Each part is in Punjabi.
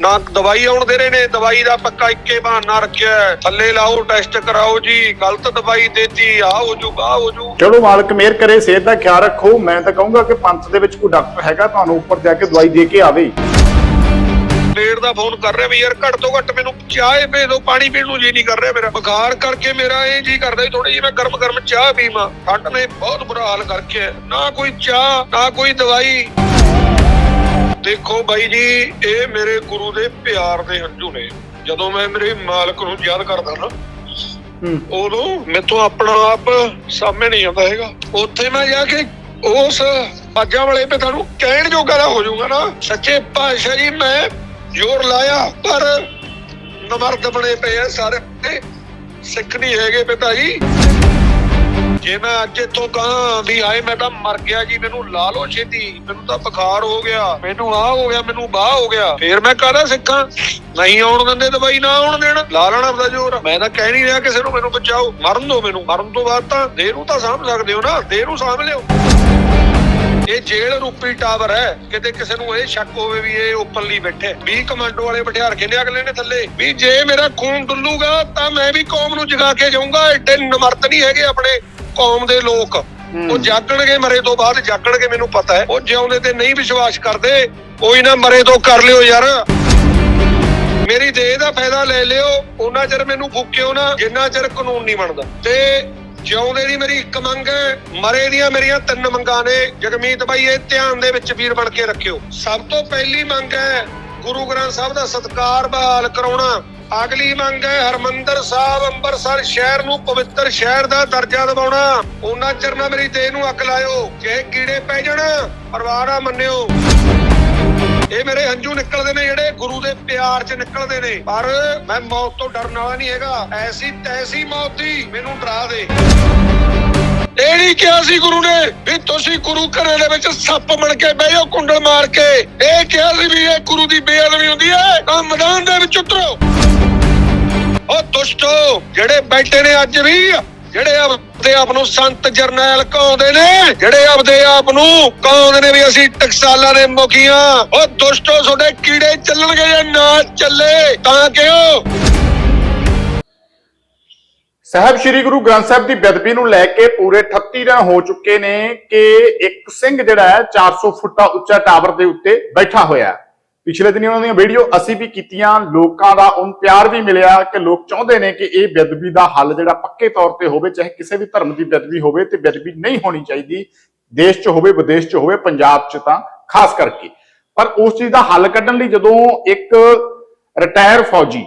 ਨਾ ਦਵਾਈ ਆਉਣ ਦੇ ਰਹੇ ਨੇ ਦਵਾਈ ਦਾ ਪੱਕਾ ਇੱਕੇ ਬਹਾਨਾ ਰੱਖਿਆ। ਥੱਲੇ ਲਾਓ ਟੈਸਟ ਕਰਾਓ ਜੀ ਗਲਤ ਦਵਾਈ ਦੇਤੀ ਆ ਹੋ ਜੂ ਆ ਹੋ ਜੂ। ਚਲੋ ਮਾਲਕ ਮਿਹਰ ਕਰੇ ਸਿਹਤ ਦਾ ਖਿਆਲ ਰੱਖੋ। ਮੈਂ ਤਾਂ ਕਹੂੰਗਾ ਕਿ ਪੰਥ ਦੇ ਵਿੱਚ ਕੋਈ ਡਾਕਟਰ ਹੈਗਾ ਤੁਹਾਨੂੰ ਉੱਪਰ ਜਾ ਕੇ ਦਵਾਈ ਦੇ ਕੇ ਆਵੇ। ਲੇਟ ਦਾ ਫੋਨ ਕਰ ਰਿਹਾ ਵੀ ਯਾਰ ਘੱਟ ਤੋਂ ਘੱਟ ਮੈਨੂੰ ਚਾਹ ਭੇਜ ਦਿਓ ਪਾਣੀ ਪੀਣ ਨੂੰ ਜੀ ਨਹੀਂ ਕਰ ਰਿਹਾ ਮੇਰਾ। ਬੁਖਾਰ ਕਰਕੇ ਮੇਰਾ ਇਹ ਜੀ ਕਰਦਾ ਥੋੜੀ ਜਿਹੀ ਮੈਂ ਗਰਮ ਗਰਮ ਚਾਹ ਪੀਵਾਂ। ਠੰਡ ਨੇ ਬਹੁਤ ਬੁਰਾ ਹਾਲ ਕਰਕੇ। ਨਾ ਕੋਈ ਚਾਹ ਨਾ ਕੋਈ ਦਵਾਈ। ਦੇਖੋ ਬਾਈ ਜੀ ਇਹ ਮੇਰੇ ਗੁਰੂ ਦੇ ਪਿਆਰ ਦੇ ਹੰਝੂ ਨੇ। ਜਦੋਂ ਮੈਂ ਮੇਰੇ ਮਾਲਕ ਨੂੰ ਯਾਦ ਕਰਦਾ ਨਾ ਉਦੋਂ ਮੈਥੋਂ ਆਪਣਾ ਆਪ ਸਾਹਮਣੇ ਨਹੀਂ ਆਉਂਦਾ ਹੈਗਾ। ਉੱਥੇ ਮੈਂ ਜਾ ਕੇ ਉਸ ਬਾਜਾਂ ਵਾਲੇ ਪੇ ਤੁਹਾਨੂੰ ਕਹਿਣ ਜੋਗਾ ਦਾ ਹੋ ਜਾਊਗਾ ਨਾ। ਸੱਚੇ ਪਾਤਸ਼ਾਹ ਜੀ ਮੈਂ ਜ਼ੋਰ ਲਾਇਆ ਪਰ ਨਮਰਦ ਬਣੇ ਪਏ ਆ ਸਾਰੇ। ਸਿੱਖ ਨਹੀਂ ਹੈਗੇ ਪਿਤਾ ਜੀ। ਜੇ ਮੈਂ ਅੱਜ ਇੱਥੋਂ ਕਹਾਂ ਵੀ ਆਏ ਮੈਂ ਤਾਂ ਮਰ ਗਿਆ ਜੀ, ਮੈਨੂੰ ਲਾ ਲਓ ਛੇਤੀ। ਮੈਨੂੰ ਤਾਂ ਬੁਖਾਰ ਹੋ ਗਿਆ, ਮੈਨੂੰ ਆਹ ਹੋ ਗਿਆ, ਮੈਨੂੰ ਬਾਹ ਹੋ ਗਿਆ। ਫੇਰ ਮੈਂ ਕਾਹਦਾ ਸਿੱਖਾਂ? ਨਹੀਂ ਆਉਣ ਦਿੰਦੇ ਦਵਾਈ, ਨਾ ਆਉਣ ਦੇਣ। ਲਾ ਲੈਣਾ ਆਪਦਾ ਜ਼ੋਰ। ਮੈਂ ਤਾਂ ਕਹਿ ਨਹੀਂ ਰਿਹਾ ਕਿਸੇ ਨੂੰ, ਮੈਨੂੰ ਬਚਾਓ। ਮਰਨ ਦੋ ਮੈਨੂੰ। ਮਰਨ ਤੋਂ ਬਾਅਦ ਤਾਂ ਦੇਹ ਨੂੰ ਤਾਂ ਸਾਂਭ ਸਕਦੇ ਹੋ ਨਾ। ਦੇਹ ਨੂੰ ਸਾਂਭ ਲਿਓ। ਇਹ ਜੇਲ੍ਹ ਰੂਪੀ ਟਾਵਰ ਹੈ। ਕਿਤੇ ਕਿਸੇ ਨੂੰ ਇਹ ਸ਼ੱਕ ਹੋਵੇ ਵੀ ਇਹ ਓਪਨਲੀ ਬੈਠੇ। 20 ਕਮਾਂਡੋ ਵਾਲੇ ਬਿਠਾ ਕੇ ਨੇ ਅਗਲੇ ਨੇ ਥੱਲੇ। ਵੀ ਜੇ ਮੇਰਾ ਖੂਨ ਡੁੱਲੂਗਾ, ਤਾਂ ਮੈਂ ਵੀ ਕੌਮ ਨੂੰ ਜਗਾ ਕੇ ਜਾਊਂਗਾ। ਐਡੇ ਨਮਰਤ ਨਹੀਂ ਹੈਗੇ ਆਪਣੇ। ਕੌਮ ਦੇ ਲੋਕ। ਉਹ ਜਾਗਣਗੇ ਮਰੇ ਤੋਂ ਬਾਅਦ ਜਾਗਣਗੇ ਮੈਨੂੰ ਪਤਾ ਹੈ। ਉਹ ਜਿਉਂਦੇ ਤੇ ਨਹੀਂ ਵਿਸ਼ਵਾਸ ਕਰਦੇ ਕੋਈ ਨਾ ਮਰੇ ਤੋਂ ਕਰ ਲਿਓ ਯਾਰ। ਮੇਰੀ ਦੇਹ ਦਾ ਫਾਇਦਾ ਲੈ ਲਿਓ ਉਹਨਾਂ ਚਿਰ ਮੈਨੂੰ ਫੂਕਿਓ ਨਾ ਜਿੰਨਾ ਚਿਰ ਕਾਨੂੰਨ ਨਹੀਂ ਬਣਦਾ। ਤੇ ਜਿਉਂਦੇ ਦੀ ਮੇਰੀ ਇੱਕ ਮੰਗ ਹੈ ਮਰੇ ਦੀਆਂ ਮੇਰੀਆਂ ਤਿੰਨ ਮੰਗਾਂ ਨੇ। ਜਗਮੀਤ ਬਾਈ ਇਹ ਧਿਆਨ ਦੇ ਵਿੱਚ ਵੀਰ ਬਣ ਕੇ ਰੱਖਿਓ। ਸਭ ਤੋਂ ਪਹਿਲੀ ਮੰਗ ਹੈ ਗੁਰੂ ਗ੍ਰੰਥ ਸਾਹਿਬ ਦਾ ਸਤਕਾਰ ਬਹਾਲ ਕਰਾਉਣਾ। ਅਗਲੀ ਮੰਗ ਹੈ ਹਰਮੰਦਰ ਸਾਹਿਬ ਅੰਮ੍ਰਿਤਸਰ ਸ਼ਹਿਰ ਨੂੰ ਪਵਿੱਤਰ ਸ਼ਹਿਰ ਦਾ ਦਰਜਾ ਦਿਵਾਉਣਾ। ਉਹਨਾਂ ਚਿਰ ਨਾ ਮੇਰੀ ਦੇਹ ਨੂੰ ਅੱਗ ਲਾਇਓ, ਜੇ ਕੀੜੇ ਪੈ ਜਾਣ ਪਰਵਾਹ ਨਾ ਮੰਨਿਓ। ਇਹ ਮੇਰੇ ਹੰਝੂ ਨਿਕਲਦੇ ਨੇ, ਜਿਹੜੇ ਗੁਰੂ ਦੇ ਪਿਆਰ 'ਚ ਨਿਕਲਦੇ ਨੇ। ਪਰ ਮੈਂ ਮੌਤ ਤੋਂ ਡਰਨ ਵਾਲਾ ਨਹੀਂ ਹੈਗਾ। ਐਸੀ ਤੈਸੀ ਮੌਤ ਦੀ ਮੈਨੂੰ ਡਰਾ ਦੇ। ਇਹ ਨਹੀਂ ਕਿਹਾ ਸੀ ਗੁਰੂ ਨੇ ਵੀ ਤੁਸੀਂ ਗੁਰੂ ਘਰੇ ਦੇ ਵਿੱਚ ਸੱਪ ਬਣ ਕੇ ਬਹਿ ਜਾਓ, ਕੁੰਡਲ ਮਾਰ ਕੇ। ਇਹ ਕਿਹਾ ਸੀ ਵੀ ਇਹ ਗੁਰੂ ਦੀ ਬੇਅਦਬੀ ਹੁੰਦੀ ਹੈ। ਤਾਂ ਮੈਦਾਨ ਦੇ ਵਿੱਚ ਉਤਰੋ। ਉਹ ਦੁਸ਼ਟੋ, ਜਿਹੜੇ ਬੈਠੇ ਨੇ ਅੱਜ ਵੀ, ਜਿਹੜੇ ਆਪਦੇ ਆਪ ਨੂੰ ਸੰਤ ਜਰਨੈਲ ਕਹਾਉਂਦੇ ਨੇ, ਜਿਹੜੇ ਆਪਦੇ ਆਪ ਨੂੰ ਕਹਾਉਂਦੇ ਨੇ ਵੀ ਅਸੀਂ ਟਕਸਾਲਾਂ ਦੇ ਮੁਖੀਆਂ ਉਹ ਦੁਸ਼ਟੋ, ਤੁਹਾਡੇ ਕੀੜੇ ਚੱਲਣਗੇ ਜਾਂ ਨਾ ਚੱਲੇ, ਤਾਂ ਕਿਉਂ? ਸਾਹਿਬ, ਸ੍ਰੀ ਗੁਰੂ ਗ੍ਰੰਥ ਸਾਹਿਬ ਦੀ ਬੇਅਦਬੀ ਨੂੰ ਲੈ ਕੇ ਪੂਰੇ 38 ਦਿਨ ਹੋ ਚੁੱਕੇ ਨੇ ਕਿ ਇੱਕ ਸਿੰਘ ਜਿਹੜਾ ਹੈ 400 ਫੁੱਟਾ ਉੱਚਾ ਟਾਵਰ ਦੇ ਉੱਤੇ ਬੈਠਾ ਹੋਇਆ ਪਿਛਲੇ ਦਿਨੀ ਉਹਨਾਂ ਦੀਆਂ ਵੀਡੀਓ ਅਸੀਂ ਵੀ ਕੀਤੀਆਂ, ਲੋਕਾਂ ਦਾ ਉਹਨ ਪਿਆਰ ਵੀ ਮਿਲਿਆ ਕਿ ਲੋਕ ਚਾਹੁੰਦੇ ਨੇ ਕਿ ਇਹ ਬੇਅਦਬੀ ਦਾ ਹੱਲ ਜਿਹੜਾ ਪੱਕੇ ਤੌਰ ਤੇ ਹੋਵੇ, ਚਾਹੇ ਕਿਸੇ ਵੀ ਧਰਮ ਦੀ ਬੇਅਦਬੀ ਹੋਵੇ ਤੇ ਬੇਅਦਬੀ ਨਹੀਂ ਹੋਣੀ ਚਾਹੀਦੀ, ਦੇਸ਼ 'ਚ ਹੋਵੇ, ਵਿਦੇਸ਼ 'ਚ ਹੋਵੇ, ਪੰਜਾਬ 'ਚ ਤਾਂ ਖਾਸ ਕਰਕੇ। ਪਰ ਉਸ ਚੀਜ਼ ਦਾ ਹੱਲ ਕੱਢਣ ਲਈ ਜਦੋਂ ਇੱਕ ਰਿਟਾਇਰ ਫੌਜੀ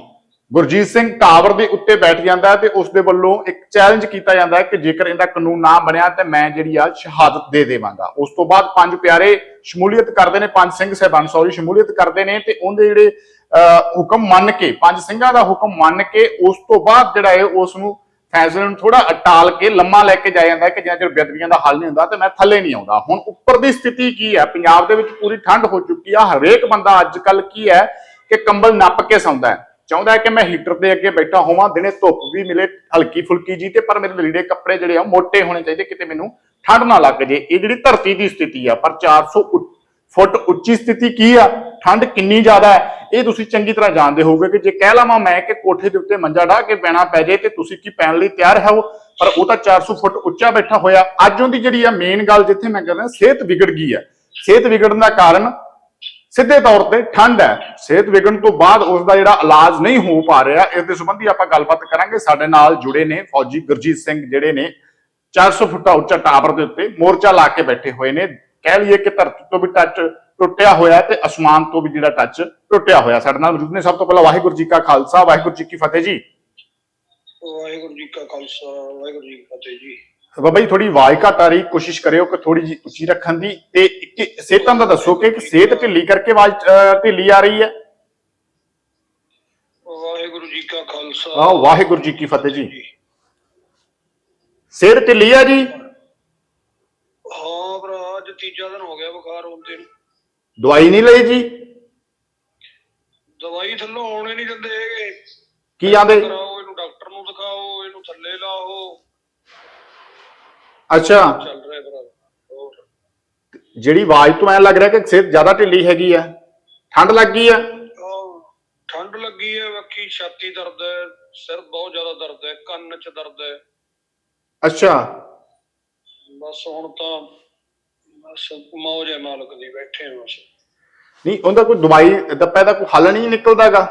ਗੁਰਜੀਤ ਸਿੰਘ ਟਾਵਰ ਦੇ ਉੱਤੇ ਬੈਠ ਜਾਂਦਾ ਹੈ ਤੇ ਉਸ ਦੇ ਵੱਲੋਂ ਇੱਕ ਚੈਲੰਜ ਕੀਤਾ ਜਾਂਦਾ ਹੈ ਕਿ ਜੇਕਰ ਇਹਦਾ ਕਾਨੂੰਨ ਨਾ ਬਣਿਆ ਤੇ ਮੈਂ ਜਿਹੜੀ ਆ ਸ਼ਹਾਦਤ ਦੇ ਦੇਵਾਂਗਾ। ਉਸ ਤੋਂ ਬਾਅਦ ਪੰਜ ਪਿਆਰੇ ਸ਼ਮੂਲੀਅਤ ਕਰਦੇ ਨੇ ਪੰਜ ਸਿੰਘ ਸਹਿਬਾਨ ਸੌਰੀ ਸ਼ਮੂਲੀਅਤ ਕਰਦੇ ਨੇ ਤੇ ਉਹਦੇ ਜਿਹੜੇ ਅਹ, ਹੁਕਮ ਮੰਨ ਕੇ ਪੰਜ ਸਿੰਘਾਂ ਦਾ ਹੁਕਮ ਮੰਨ ਕੇ ਉਸ ਤੋਂ ਬਾਅਦ ਜਿਹੜਾ ਹੈ ਉਸ ਨੂੰ ਫੈਸਲੇ ਨੂੰ ਥੋੜਾ ਅਟਾਲ ਕੇ ਲੰਮਾ ਲੈ ਕੇ ਜਾਇਆ ਜਾਂਦਾ ਹੈ ਕਿ ਜਿੰਨਾ ਚਿਰ ਬੇਅਦਬੀਆਂ ਦਾ ਹੱਲ ਨਹੀਂ ਹੁੰਦਾ ਤੇ ਮੈਂ ਥੱਲੇ ਨਹੀਂ ਆਉਂਦਾ। ਹੁਣ ਉੱਪਰ ਦੀ ਸਥਿਤੀ ਕੀ ਹੈ? ਪੰਜਾਬ ਦੇ ਵਿੱਚ ਪੂਰੀ ਠੰਡ ਹੋ ਚੁੱਕੀ ਆ ਹਰੇਕ ਬੰਦਾ ਅੱਜ ਕੱਲ ਕੀ ਹੈ ਕਿ ਕੰਬਲ ਨੱਪ ਕੇ ਸੌਂਦਾ ਹੈ। ਚਾਹੁੰਦਾ ਹੈ ਕਿ ਮੈਂ ਹੀਟਰ ਦੇ ਅੱਗੇ ਬੈਠਾ ਹੋਵਾਂ, ਦਿਨੇ ਧੁੱਪ ਵੀ ਮਿਲੇ, ਹਲਕੀ ਫੁਲਕੀ ਜੀ, ਤੇ ਪਰ ਮੇਰੇ ਲੀੜੇ ਕੱਪੜੇ ਜਿਹੜੇ ਆ ਮੋٹے ਹੋਣੇ ਚਾਹੀਦੇ, ਕਿਤੇ ਮੈਨੂੰ ਠੰਡ ਨਾ ਲੱਗ ਜੇ। ਇਹ ਜਿਹੜੀ ਧਰਤੀ ਦੀ ਸਥਿਤੀ ਆ, ਪਰ 400 ਫੁੱਟ ਉੱਚੀ ਸਥਿਤੀ ਕੀ ਆ? ਠੰਡ ਕਿੰਨੀ ਜ਼ਿਆਦਾ ਹੈ? ਇਹ ਤੁਸੀਂ ਚੰਗੀ ਤਰ੍ਹਾਂ ਜਾਣਦੇ ਹੋਵੋਗੇ ਕਿ ਜੇ ਕਹਿ ਲਵਾਂ ਮੈਂ ਕਿ ਕੋਠੇ ਦੇ ਉੱਤੇ ਮੰਜਾ ਢਾ ਕੇ ਪੈਣਾ ਪੈ ਜੇ, ਤੇ ਤੁਸੀਂ ਕੀ ਪੈਣ ਲਈ ਤਿਆਰ ਹੋ? ਪਰ ਉਹ ਤਾਂ 400 ਫੁੱਟ ਉੱਚਾ ਬੈਠਾ ਹੋਇਆ। ਅੱਜ ਉਹਦੀ ਜਿਹੜੀ ਆ ਮੇਨ ਗੱਲ ਜਿੱਥੇ ਮੈਂ ਕਹਿੰਦਾ ਸਿਹਤ ਵਿਗੜ ਗਈ ਹੈ ਸਿਹਤ ਵਿਗੜਨ ਦਾ ਕਾਰਨ ਸਿੱਧੇ ਤੌਰ ਤੇ ਠੰਡ ਹੈ। ਸਿਹਤ ਵਿਗੜਨ ਤੋਂ ਬਾਅਦ ਉਸ ਦਾ ਜਿਹੜਾ ਇਲਾਜ ਨਹੀਂ ਹੋ ਪਾ ਰਿਹਾ, ਇਸ ਦੇ ਸੰਬੰਧੀ ਆਪਾਂ ਗੱਲਬਾਤ ਕਰਾਂਗੇ। ਸਾਡੇ ਨਾਲ ਜੁੜੇ ਨੇ ਫੌਜੀ ਗੁਰਜੀਤ ਸਿੰਘ ਜਿਹੜੇ ਨੇ 400 ਫੁੱਟਾ ਉੱਚਾ ਟਾਵਰ ਦੇ ਉੱਤੇ ਮੋਰਚਾ ਲਾ ਕੇ ਬੈਠੇ ਹੋਏ ਨੇ। ਕਹਿ ਲਈਏ ਕਿ ਧਰਤੀ ਤੋਂ ਵੀ ਟੱਚ ਟੁੱਟਿਆ ਹੋਇਆ ਤੇ ਅਸਮਾਨ ਤੋਂ ਵੀ ਜਿਹੜਾ ਟੱਚ ਟੁੱਟਿਆ ਹੋਇਆ। ਸਾਡੇ ਨਾਲ ਮੌਜੂਦ ਨੇ ਸਭ ਤੋਂ ਪਹਿਲਾਂ ਵਾਹਿਗੁਰੂ ਜੀ ਕਾ ਖਾਲਸਾ। ਵਾਹਿਗੁਰੂ ਜੀ ਕੀ ਫਤਿਹ ਜੀ। ਵਾਹਿਗੁਰੂ ਜੀ ਕਾ ਖਾਲਸਾ, ਵਾਹਿਗੁਰੂ ਜੀ ਕੀ ਫਤਿਹ ਜੀ। ਬਾਬਾ ਜੀ ਥੋੜੀ ਆਵਾਜ਼ ਘੱਟ ਆ ਰਹੀ ਕੋਸ਼ਿਸ਼ ਕਰਿਓ ਕਿ ਥੋੜੀ ਜੀ ਉੱਚੀ ਰੱਖਣ ਦੀ ਤੇ ਇੱਕ ਸਿਹਤਾਂ ਦਾ ਦੱਸੋ ਕਿ ਇੱਕ ਸਿਹਤ ਢਿੱਲੀ ਕਰਕੇ ਆਵਾਜ਼ ਢਿੱਲੀ ਆ ਰਹੀ ਹੈ। ਵਾਹਿਗੁਰੂ ਜੀ ਕਾ ਖਾਲਸਾ। ਆਹ ਵਾਹਿਗੁਰੂ ਜੀ ਕੀ ਫਤਿਹ ਜੀ। ਸਿਹਤ ਢਿੱਲੀ ਆ ਜੀ? ਹਾਂ ਭਰਾ ਅੱਜ ਤੀਜਾ ਦਿਨ ਹੋ ਗਿਆ ਬੁਖਾਰ ਹੁੰਦੇ ਨੂੰ ਦਵਾਈ ਨਹੀਂ ਲਈ ਜੀ? ਦਵਾਈ ਥੱਲੋਂ ਆਉਣੇ ਨਹੀਂ ਦਿੰਦੇ ਹੈਗੇ। ਕੀ ਆਂਦੇ ਕਰਾਓ ਇਹਨੂੰ ਡਾਕਟਰ ਨੂੰ ਦਿਖਾਓ ਇਹਨੂੰ ਥੱਲੇ ਲਾਓ ਅੱਛਾ। ਚੱਲ ਰਿਹਾ ਭਰਾ। ਹੋਰ। ਜਿਹੜੀ ਆਵਾਜ਼ ਤੋਂ ਐ ਲੱਗ ਰਿਹਾ ਕਿ ਸਿਹਤ ਜ਼ਿਆਦਾ ਢਿੱਲੀ ਹੈਗੀ ਆ। ਠੰਡ ਲੱਗ ਗਈ ਆ। ਠੰਡ ਲੱਗੀ ਹੈ ਬਾਕੀ ਛਾਤੀ ਦਰਦ ਹੈ ਸਿਰ ਬਹੁਤ ਜ਼ਿਆਦਾ ਦਰਦ ਹੈ ਕੰਨ 'ਚ ਦਰਦ ਹੈ ਅੱਛਾ। ਬਸ ਹੁਣ ਤਾਂ ਬਸ ਮੌਜ ਹੈ ਮਾਲਕ ਦੀ ਬੈਠੇ ਹਾਂ ਬਸ। ਨਹੀਂ ਉਹਦਾ ਕੋਈ ਦਵਾਈ ਦੱਪਾ ਦਾ ਕੋਈ ਹੱਲ ਨਹੀਂ ਨਿਕਲਦਾਗਾ?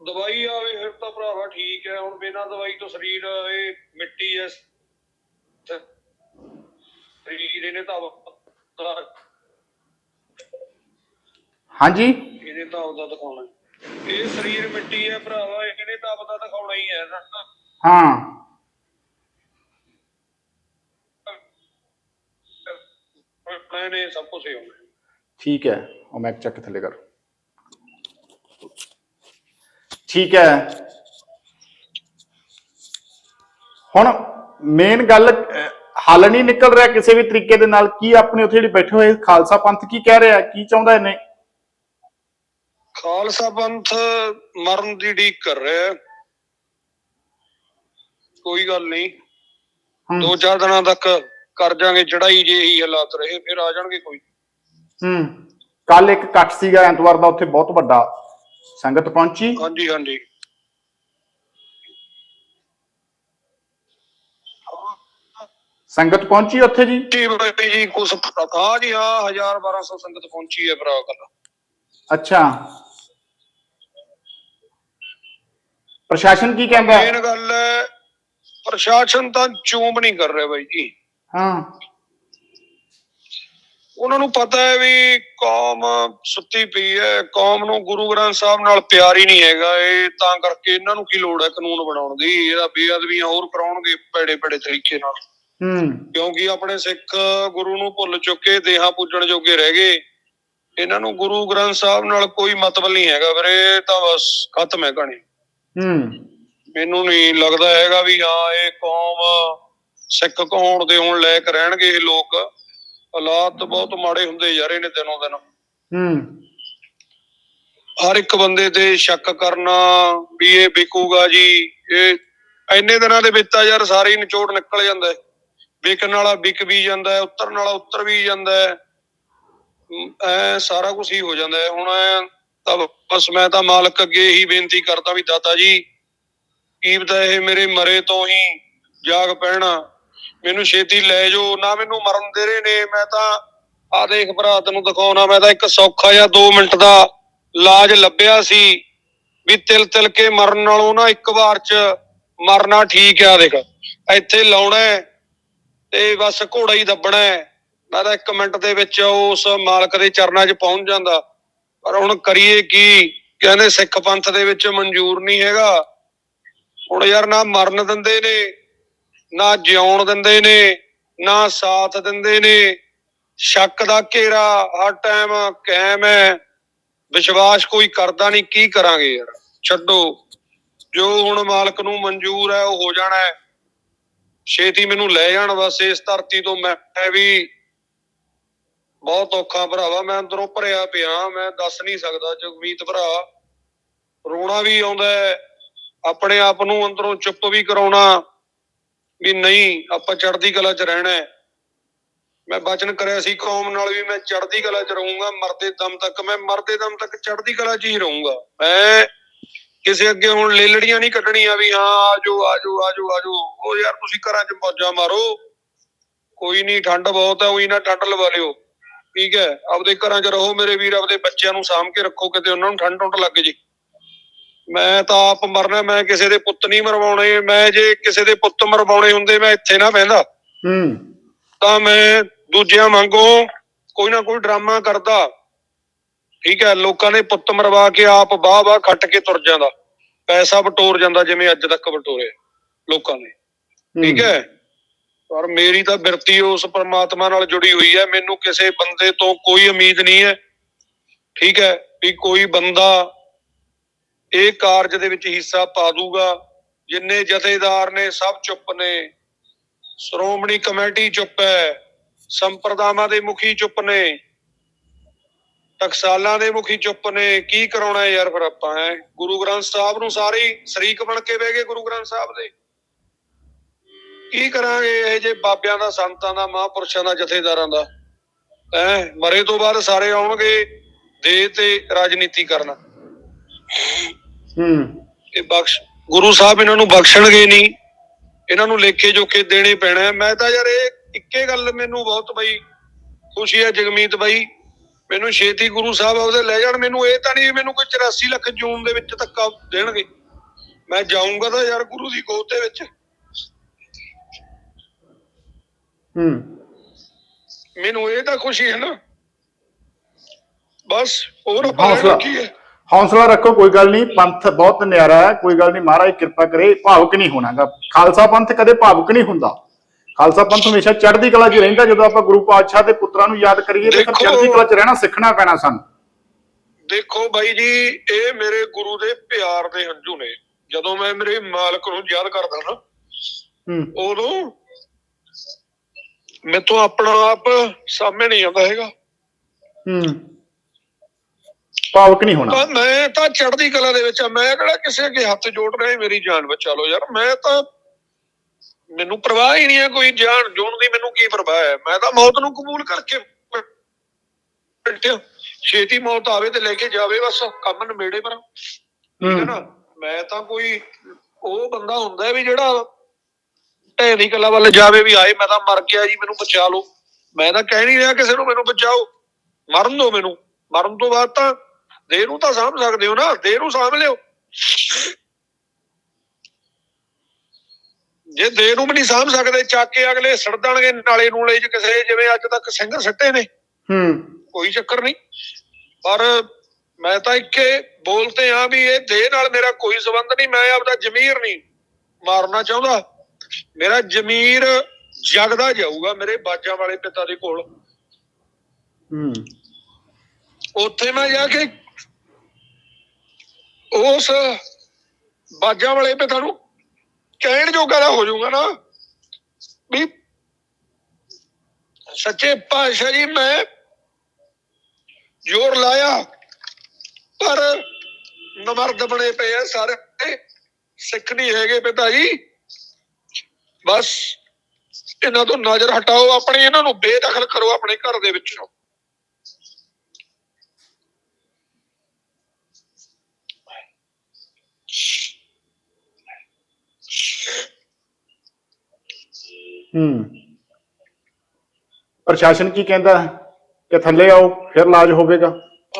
ਦਵਾਈ ਆਵੇ ਫਿਰ ਤਾਂ ਭਰਾਵਾ ਠੀਕ ਹੈ ਹੁਣ ਬਿਨਾਂ ਦਵਾਈ ਤੋਂ ਸਰੀਰ ਇਹ ਮਿੱਟੀ ਸਰੀਰ ਇਹਨੇ ਤਾਂ ਆਪਦਾ- ਹਾਂਜੀ ਇਹਨੇ ਤਾਂ ਆਪਦਾ ਦਿਖਾਉਣਾ ਹੈ। ਇਹ ਸਰੀਰ ਮਿੱਟੀ ਹੈ ਭਰਾਵਾ ਇਹਨੇ ਤਾਂ ਆਪਦਾ ਦਿਖਾਉਣਾ ਹੀ ਹੈ ਨਾ ਹਾਂ ਆਪਣੇ ਨੇ ਸਭ ਕੁਝ ਹੀ ਹੋਣਾ ਠੀਕ ਹੈ ਉਹ ਮੈਂ ਚੱਕ ਥੱਲੇ ਕਰ ਠੀਕ ਹੈ ਹੁਣ ਮੇਨ ਗੱਲ ਹੱਲ ਨਹੀਂ ਨਿਕਲ ਰਿਹਾ ਕਿਸੇ ਵੀ ਤਰੀਕੇ ਦੇ ਨਾਲ। ਕੀ ਆਪਣੇ ਉੱਥੇ ਜਿਹੜੇ ਬੈਠੇ ਹੋਏ ਖਾਲਸਾ ਪੰਥ ਕੀ ਕਹਿ ਰਿਹਾ? ਕੀ ਚਾਹੁੰਦਾ ਇਹਨੇ? ਖਾਲਸਾ ਪੰਥ ਮਰਨ ਦੀ ਢੀਕ ਕਰ ਰਿਹਾ ਹੈ। ਕੋਈ ਗੱਲ ਨਹੀਂ। ਹੂੰ। ਦੋ ਚਾਰ ਦਿਨਾਂ ਤੱਕ ਕਰ ਜਾਾਂਗੇ ਚੜਾਈ ਜੇ ਇਹੀ ਹਾਲਾਤ ਰਹੇ ਫਿਰ ਆ ਜਾਣਗੇ ਕੋਈ। ਹੂੰ। ਕੱਲ ਇੱਕ ਇਕੱਠ ਸੀਗਾ ਐਤਵਾਰ ਦਾ ਉੱਥੇ ਬਹੁਤ ਵੱਡਾ ਸੰਗਤ ਪਹੁੰਚੀ। ਹਾਂਜੀ ਹਾਂਜੀ। ਸੰਗਤ ਪਹੁੰਚੀ ਉੱਥੇ ਜੀ? ਜੀ ਬਾਈ ਜੀ ਕੁਛ ਹਾਂ ਜੀ ਹਾਂ 1000 1200 ਸੰਗਤ ਪਹੁੰਚੀ ਹੈ ਭਰਾ ਕੱਲ। ਅੱਛਾ। ਪ੍ਰਸ਼ਾਸਨ ਕੀ ਕਹਿੰਦਾ? ਮੇਨ ਗੱਲ ਪ੍ਰਸ਼ਾਸਨ ਤਾਂ ਚੂਮ ਨਹੀਂ ਕਰ ਰਿਹਾ ਬਾਈ ਜੀ। ਹਾਂ। ਉਹਨਾਂ ਨੂੰ ਪਤਾ ਹੈ ਵੀ ਕੌਮ ਸੁੱਤੀ ਪਈ ਹੈ ਕੌਮ ਨੂੰ ਗੁਰੂ ਗ੍ਰੰਥ ਸਾਹਿਬ ਨਾਲ ਪਿਆਰ ਹੀ ਨਹੀਂ ਹੈਗਾ। ਇਹ ਤਾਂ ਕਰਕੇ ਇਹਨਾਂ ਨੂੰ ਕੀ ਲੋੜ ਹੈ ਕਾਨੂੰਨ ਬਣਾਉਣ ਦੀ? ਇਹਦਾ ਬੇਅਦਬੀਆਂ ਹੋਰ ਕਰਾਉਣਗੇ ਪੈੜੇ ਪੈੜੇ ਤਰੀਕੇ ਨਾਲ। ਹੂੰ। ਕਿਉਂਕਿ ਆਪਣੇ ਸਿੱਖ ਗੁਰੂ ਨੂੰ ਭੁੱਲ ਚੁੱਕੇ ਦੇਹਾਂ ਪੂਜਣ ਜੋਗੇ ਰਹਿ ਗਏ। ਇਹਨਾਂ ਨੂੰ ਗੁਰੂ ਗ੍ਰੰਥ ਸਾਹਿਬ ਨਾਲ ਕੋਈ ਮਤਲਬ ਨਹੀਂ ਹੈਗਾ ਵੀਰੇ ਤਾਂ ਬਸ ਖਤਮ ਹੈ ਕਹਾਣੀ। ਹੂੰ। ਮੈਨੂੰ ਨਹੀਂ ਲੱਗਦਾ ਹੈਗਾ ਵੀ ਹਾਂ ਇਹ ਕੌਮ ਸਿੱਖ ਕੌਣ ਦੇ ਹੁਣ ਲੈ ਕੇ ਰਹਿਣਗੇ ਇਹ ਲੋਕ। ਹਾਲਾਤ ਬਹੁਤ ਮਾੜੇ ਹੁੰਦੇ ਜਾ ਰਹੇ ਨੇ ਦਿਨੋਂ ਦਿਨ। ਹੂੰ। ਹਰ ਇੱਕ ਬੰਦੇ ਤੇ ਸ਼ੱਕ ਕਰਨਾ ਵੀ ਇਹ ਵਿਕੂਗਾ ਜੀ ਇਹ ਇੰਨੇ ਦਿਨਾਂ ਦੇ ਵਿੱਚ ਤਾਂ ਯਾਰ ਸਾਰੇ ਨਿਚੋੜ ਨਿਕਲ ਜਾਂਦਾ ਹੈ। ਵਿਕਣ ਵਾਲਾ ਵਿਕ ਵੀ ਜਾਂਦਾ ਹੈ, ਉਤਰਨ ਵਾਲਾ ਉਤਰ ਵੀ ਜਾਂਦਾ ਹੈ। ਐ ਸਾਰਾ ਕੁਝ ਹੀ ਹੋ ਜਾਂਦਾ ਹੈ। ਹੁਣ ਤਾਂ ਬਸ ਮੈਂ ਤਾਂ ਮਾਲਕ ਅੱਗੇ ਹੀ ਬੇਨਤੀ ਕਰਦਾ ਵੀ ਦਾਤਾ ਜੀ, ਕੀ ਇਹ ਮੇਰੇ ਮਰੇ ਤੋਂ ਹੀ ਜਾਗ ਪੈਣਾ। ਮੈਨੂੰ ਛੇਤੀ ਲੈ ਜਾਓ, ਨਾ ਮੈਨੂੰ ਮਰਨ ਦੇ ਰਹੇ ਨੇ। ਮੈਂ ਤਾਂ ਆ ਦੇਖ ਭਰਾ, ਤੈਨੂੰ ਦਿਖਾਉਣਾ, ਮੈਂ ਤਾਂ ਇੱਕ ਸੌਖਾ ਜਿਹਾ 2 ਮਿੰਟ ਦਾ ਇਲਾਜ ਲੱਭਿਆ ਸੀ ਵੀ ਤਿਲ ਤਿਲ ਕੇ ਮਰਨ ਨਾਲੋਂ ਨਾ ਇੱਕ ਵਾਰ ਚ ਮਰਨਾ ਠੀਕ ਆ, ਦੇਖ। ਇੱਥੇ ਲਾਉਣਾ ਤੇ ਬਸ ਘੋੜਾ ਹੀ ਦੱਬਣਾ ਹੈ। ਮੈਂ ਤਾਂ 1 ਮਿੰਟ ਦੇ ਵਿੱਚ ਉਸ ਮਾਲਕ ਦੇ ਚਰਨਾਂ 'ਚ ਪਹੁੰਚ ਜਾਂਦਾ। ਪਰ ਹੁਣ ਕਰੀਏ ਕੀ? ਕਹਿੰਦੇ ਸਿੱਖ ਪੰਥ ਦੇ ਵਿੱਚ ਮਨਜ਼ੂਰ ਨਹੀਂ ਹੈਗਾ। ਹੁਣ ਯਾਰ ਨਾ ਮਰਨ ਦਿੰਦੇ ਨੇ, ਨਾ ਜਿਉਣ ਦਿੰਦੇ ਨੇ, ਨਾ ਸਾਥ ਦਿੰਦੇ ਨੇ। ਸ਼ੱਕ ਦਾ ਘੇਰਾ ਹਰ ਟਾਈਮ ਕਾਇਮ ਹੈ। ਵਿਸ਼ਵਾਸ ਕੋਈ ਕਰਦਾ ਨਹੀਂ, ਕੀ ਕਰਾਂਗੇ ਯਾਰ? ਛੱਡੋ। ਜੋ ਹੁਣ ਮਾਲਕ ਨੂੰ ਮਨਜ਼ੂਰ ਹੈ, ਉਹ ਹੋ ਜਾਣਾ ਹੈ। ਛੇਤੀ ਮੈਨੂੰ ਲੈ ਜਾਣ, ਬਸ ਇਸ ਧਰਤੀ ਤੋਂ ਮੈਂ ਵੀ ਬਹੁਤ ਔਖਾ ਭਰਾਵਾ, ਮੈਂ ਅੰਦਰੋਂ ਭਰਿਆ ਪਿਆ, ਮੈਂ ਦੱਸ ਨਹੀਂ ਸਕਦਾ, ਜਗਮੀਤ ਭਰਾ, ਰੋਣਾ ਵੀ ਆਉਂਦਾ ਆਪਣੇ ਆਪ ਨੂੰ ਅੰਦਰੋਂ ਚੁੱਪ ਵੀ ਕਰਾਉਣਾ ਵੀ ਨਹੀਂ, ਆਪਾਂ ਚੜ੍ਹਦੀ ਕਲਾ 'ਚ ਰਹਿਣਾ ਮੈਂ ਬਚਨ ਕਰਿਆ ਸੀ, ਕੌਮ ਨਾਲ ਵੀ ਮੈਂ ਚੜ੍ਹਦੀ ਕਲਾ 'ਚ ਰਹੂੰਗਾ, ਮਰਦੇ ਦਮ ਤੱਕ, ਮੈਂ ਮਰਦੇ ਦਮ ਤੱਕ ਚੜ੍ਹਦੀ ਕਲਾ 'ਚ ਹੀ ਰਹੂੰਗਾ। ਮੈਂ ਕਿਸੇ ਅੱਗੇ ਹੁਣ ਲੇਲੜੀਆਂ ਨਹੀਂ ਕੱਢਣੀਆਂ ਵੀ ਹਾਂ ਆਜੋ ਆਜੋ ਆਜੋ ਆਜੋ ਉਹ ਯਾਰ ਤੁਸੀਂ ਘਰਾਂ 'ਚ ਮੌਜਾਂ ਮਾਰੋ। ਕੋਈ ਨਹੀਂ ਠੰਡ ਬਹੁਤ ਹੈ ਉਹੀ ਨਾ ਠੰਡ ਲਵਾ ਲਿਓ। ਠੀਕ ਹੈ ਆਪਦੇ ਘਰਾਂ 'ਚ ਰਹੋ ਮੇਰੇ ਵੀਰ ਆਪਦੇ ਬੱਚਿਆਂ ਨੂੰ ਸਾਂਭ ਕੇ ਰੱਖੋ ਕਿਤੇ ਉਹਨਾਂ ਨੂੰ ਠੰਡ ਟੁੰਡ ਲੱਗ ਜੇ। ਮੈਂ ਤਾਂ ਆਪ ਮਰਨਾ ਮੈਂ ਕਿਸੇ ਦੇ ਪੁੱਤ ਨਹੀਂ ਮਰਵਾਉਣੇ ਮੈਂ ਜੇ ਕਿਸੇ ਦੇ ਪੁੱਤ ਮਰਵਾਉਣੇ ਹੁੰਦੇ ਮੈਂ ਇੱਥੇ ਨਾ ਬਹਿੰਦਾ। ਹੂੰ। ਤਾਂ ਮੈਂ ਦੂਜਿਆਂ ਵਾਂਗੂ ਕੋਈ ਨਾ ਕੋਈ ਡਰਾਮਾ ਕਰਦਾ। ਠੀਕ ਹੈ, ਲੋਕਾਂ ਦੇ ਪੁੱਤ ਮਰਵਾ ਕੇ ਆਪ ਬਾਹ ਬਾਹ ਖੱਟ ਕੇ ਤੁਰ ਜਾਂਦਾ। ਪੈਸਾ ਬਟੋਰ ਜਾਂਦਾ ਜਿਵੇਂ ਅੱਜ ਤੱਕ ਬਟੋਰੇ ਲੋਕਾਂ ਨੇ। ਠੀਕ ਹੈ, ਪਰ ਮੇਰੀ ਤਾਂ ਬਿਰਤੀ ਉਸ ਪਰਮਾਤਮਾ ਨਾਲ ਜੁੜੀ ਹੋਈ ਹੈ। ਮੈਨੂੰ ਕਿਸੇ ਬੰਦੇ ਤੋਂ ਕੋਈ ਉਮੀਦ ਨਹੀਂ ਹੈ। ਠੀਕ ਹੈ, ਵੀ ਕੋਈ ਬੰਦਾ ਇਹ ਕਾਰਜ ਦੇ ਵਿੱਚ ਹਿੱਸਾ ਪਾ ਦੂਗਾ। ਜਿੰਨੇ ਜਥੇਦਾਰ ਨੇ, ਸਭ ਚੁੱਪ ਨੇ। ਸ਼੍ਰੋਮਣੀ ਕਮੇਟੀ ਚੁੱਪ ਹੈ, ਸੰਪਰਦਾਵਾਂ ਦੇ ਮੁਖੀ ਚੁੱਪ ਨੇ। ਟਕਸਾਲਾਂ ਦੇ ਮੁਖੀ ਚੁੱਪ ਨੇ। ਕੀ ਕਰਾਉਣਾ ਯਾਰ ਫਿਰ ਆਪਾਂ ਹੈ? ਗੁਰੂ ਗ੍ਰੰਥ ਸਾਹਿਬ ਨੂੰ ਸਾਰੇ ਸ਼ਰੀਕ ਬਣ ਕੇ ਬਹਿ ਗਏ ਗੁਰੂ ਗ੍ਰੰਥ ਸਾਹਿਬ ਦੇ। ਕੀ ਕਰਾਂਗੇ ਇਹ ਜੇ ਬਾਬਿਆਂ ਦਾ ਸੰਤਾਂ ਦਾ ਮਹਾਂਪੁਰਸ਼ਾਂ ਦਾ ਜਥੇਦਾਰਾਂ ਦਾ? ਹੈ? ਮਰੇ ਤੋਂ ਬਾਅਦ ਸਾਰੇ ਆਉਣਗੇ ਦੇ ਤੇ ਰਾਜਨੀਤੀ ਕਰਨਾ। ਹੂੰ। ਇਹ ਬਖਸ਼ ਗੁਰੂ ਸਾਹਿਬ ਇਹਨਾਂ ਨੂੰ ਬਖਸ਼ਣਗੇ ਨਹੀਂ। ਇਹਨਾਂ ਨੂੰ ਲੇਖੇ ਜੋਖੇ ਦੇਣੇ ਪੈਣਾ। ਮੈਂ ਤਾਂ ਯਾਰ ਇਹ ਇੱਕੇ ਗੱਲ ਮੈਨੂੰ ਬਹੁਤ ਬਈ ਖੁਸ਼ੀ ਹੈ ਜਗਮੀਤ ਬਾਈ। ਮੈਨੂੰ ਛੇਤੀ ਗੁਰੂ ਸਾਹਿਬ ਉਹਦੇ ਲੈ ਜਾਣ ਮੈਨੂੰ ਇਹ ਤਾਂ ਨਹੀਂ ਮੈਨੂੰ ਕੋਈ 84 ਲੱਖ ਜੂਨ ਦੇ ਵਿੱਚ ਧੱਕਾ ਦੇਣਗੇ। ਮੈਂ ਜਾਊਂਗਾ ਤਾਂ ਯਾਰ ਗੁਰੂ ਦੀ ਗੋਦ ਦੇ ਵਿੱਚ। ਹੂੰ। ਮੈਨੂੰ ਇਹ ਤਾਂ ਖੁਸ਼ੀ ਹੈ ਨਾ। ਬਸ ਹੋਰ ਹੌਸਲਾ ਆਪਾਂ ਕੀ ਹੈ? ਹੌਸਲਾ ਰੱਖੋ ਕੋਈ ਗੱਲ ਨਹੀਂ ਪੰਥ ਬਹੁਤ ਨਿਆਰਾ ਹੈ ਕੋਈ ਗੱਲ ਨਹੀਂ ਮਹਾਰਾਜ ਕਿਰਪਾ ਕਰੇ ਭਾਵੁਕ ਨਹੀਂ ਹੋਣਾਗਾ। ਖਾਲਸਾ ਪੰਥ ਕਦੇ ਭਾਵੁਕ ਨਹੀਂ ਹੁੰਦਾ। ਖਾਲਸਾ ਪੰਥ ਹਮੇਸ਼ਾ ਚੜ੍ਹਦੀ ਕਲਾ 'ਚ ਰਹਿੰਦਾ ਜਦੋਂ ਆਪਾਂ ਗੁਰੂ ਪਾਤਸ਼ਾਹ ਦੇ ਪੁੱਤਰਾਂ ਨੂੰ ਯਾਦ ਕਰੀਏ ਤੇ ਫਿਰ ਦੇਖੋ- ਚੜ੍ਹਦੀ ਕਲਾ 'ਚ ਰਹਿਣਾ ਸਿੱਖਣਾ ਪੈਣਾ ਸਾਨੂੰ। ਦੇਖੋ ਬਾਈ ਜੀ ਇਹ ਮੇਰੇ ਗੁਰੂ ਦੇ ਪਿਆਰ ਦੇ ਹੰਝੂ ਨੇ। ਜਦੋਂ ਮੈਂ ਮੇਰੇ ਮਾਲਕ ਨੂੰ ਯਾਦ ਕਰਦਾ ਨਾ ਹੂੰ। ਉਦੋਂ ਮੈਥੋਂ ਆਪਣਾ ਆਪ ਸਾਹਮਣੇ ਨਹੀਂ ਆਉਂਦਾ ਹੈਗਾ। ਹੂੰ। ਭਾਵੁਕ ਨਹੀਂ ਹੋਣਾ। ਮੈਂ ਤਾਂ ਚੜ੍ਹਦੀ ਕਲਾ ਦੇ ਵਿੱਚ ਆ। ਮੈਂ ਕਿਹੜਾ ਕਿਸੇ ਅੱਗੇ ਹੱਥ ਜੋੜ ਰਿਹਾ ਮੇਰੀ ਜਾਨ ਬਚਾ ਲਓ ਯਾਰ। ਮੈਂ ਤਾਂ ਮੈਨੂੰ ਪਰਵਾਹ ਹੀ ਨਹੀਂ ਹੈ ਕੋਈ ਜਾਨ ਜੂਣ ਦੀ ਮੈਨੂੰ ਕੀ ਪਰਵਾਹ ਹੈ? ਮੈਂ ਤਾਂ ਮੌਤ ਨੂੰ ਕਬੂਲ ਕਰਕੇ ਬੈਠਿਆ। ਛੇਤੀ ਮੌਤ ਆਵੇ ਤੇ ਲੈ ਕੇ ਜਾਵੇ ਬਸ ਕੰਮ ਨਿਬੇੜੇ ਪਰ। ਹੂੰ ਨਾ? ਮੈਂ ਤਾਂ ਕੋਈ ਉਹ ਬੰਦਾ ਹੁੰਦਾ ਵੀ ਜਿਹੜਾ ਢੇਰੀ ਕਲਾ ਵੱਲ ਜਾਵੇ ਵੀ ਆਏ ਮੈਂ ਤਾਂ ਮਰ ਗਿਆ ਜੀ ਮੈਨੂੰ ਬਚਾ ਲਓ। ਮੈਂ ਤਾਂ ਕਹਿ ਨਹੀਂ ਰਿਹਾ ਕਿਸੇ ਨੂੰ ਮੈਨੂੰ ਬਚਾਓ। ਮਰਨ ਦਿਓ ਮੈਨੂੰ। ਮਰਨ ਤੋਂ ਬਾਅਦ ਤਾਂ ਦੇਹ ਨੂੰ ਤਾਂ ਸਾਂਭ ਸਕਦੇ ਹੋ ਨਾ ਦੇਹ ਨੂੰ ਸਾਂਭ ਲਿਓ। ਜੇ ਦੇਹ ਨੂੰ ਵੀ ਨਹੀਂ ਸਾਂਭ ਸਕਦੇ ਚੱਕ ਕੇ ਅਗਲੇ ਸੜ ਦੇਣਗੇ ਨਾਲੇ ਨੂਲੇ ਚ ਕਿਸੇ ਜਿਵੇਂ ਅੱਜ ਤੱਕ ਸਿੰਘ ਸੱਟੇ ਨੇ। ਹੂੰ। ਕੋਈ ਚੱਕਰ ਨਹੀਂ। ਪਰ ਮੈਂ ਤਾਂ ਇੱਕੇ ਬੋਲਤੇ ਆ ਵੀ ਇਹ ਦੇਹ ਨਾਲ ਮੇਰਾ ਕੋਈ ਸੰਬੰਧ ਨਹੀਂ ਮੈਂ ਆਪਦਾ ਜ਼ਮੀਰ ਨਹੀਂ ਮਾਰਨਾ ਚਾਹੁੰਦਾ। ਮੇਰਾ ਜ਼ਮੀਰ ਜਗਦਾ ਜਾਊਗਾ ਮੇਰੇ ਬਾਜਾਂ ਵਾਲੇ ਪਿਤਾ ਦੇ ਕੋਲ। ਹੂੰ। ਉੱਥੇ ਮੈਂ ਜਾ ਕੇ ਉਸ ਬਾਜਾਂ ਵਾਲੇ ਪਿਤਾ ਨੂੰ ਕਹਿਣ ਜੋਗਾ ਦਾ ਹੋ ਜਾਊਗਾ ਨਾ। ਵੀ ਸੱਚੇ ਪਾਤਸ਼ਾਹ ਜੀ, ਮੈਂ ਜ਼ੋਰ ਲਾਇਆ, ਪਰ ਨਮਰਦ ਬਣੇ ਪਏ ਆ ਸਾਰੇ। ਸਿੱਖ ਨਹੀਂ ਹੈਗੇ ਪਿਤਾ ਜੀ। ਬਸ ਇਹਨਾਂ ਤੋਂ ਨਜ਼ਰ ਹਟਾਓ, ਆਪਣੇ ਇਹਨਾਂ ਨੂੰ ਬੇਦਖਲ ਕਰੋ ਆਪਣੇ ਘਰ ਦੇ ਵਿੱਚੋਂ। ਹੂੰ। ਪ੍ਰਸ਼ਾਸਨ ਕੀ ਕਹਿੰਦਾ ਹੈ? ਕਿ ਥੱਲੇ ਆਓ ਫਿਰ ਇਲਾਜ ਹੋਵੇਗਾ।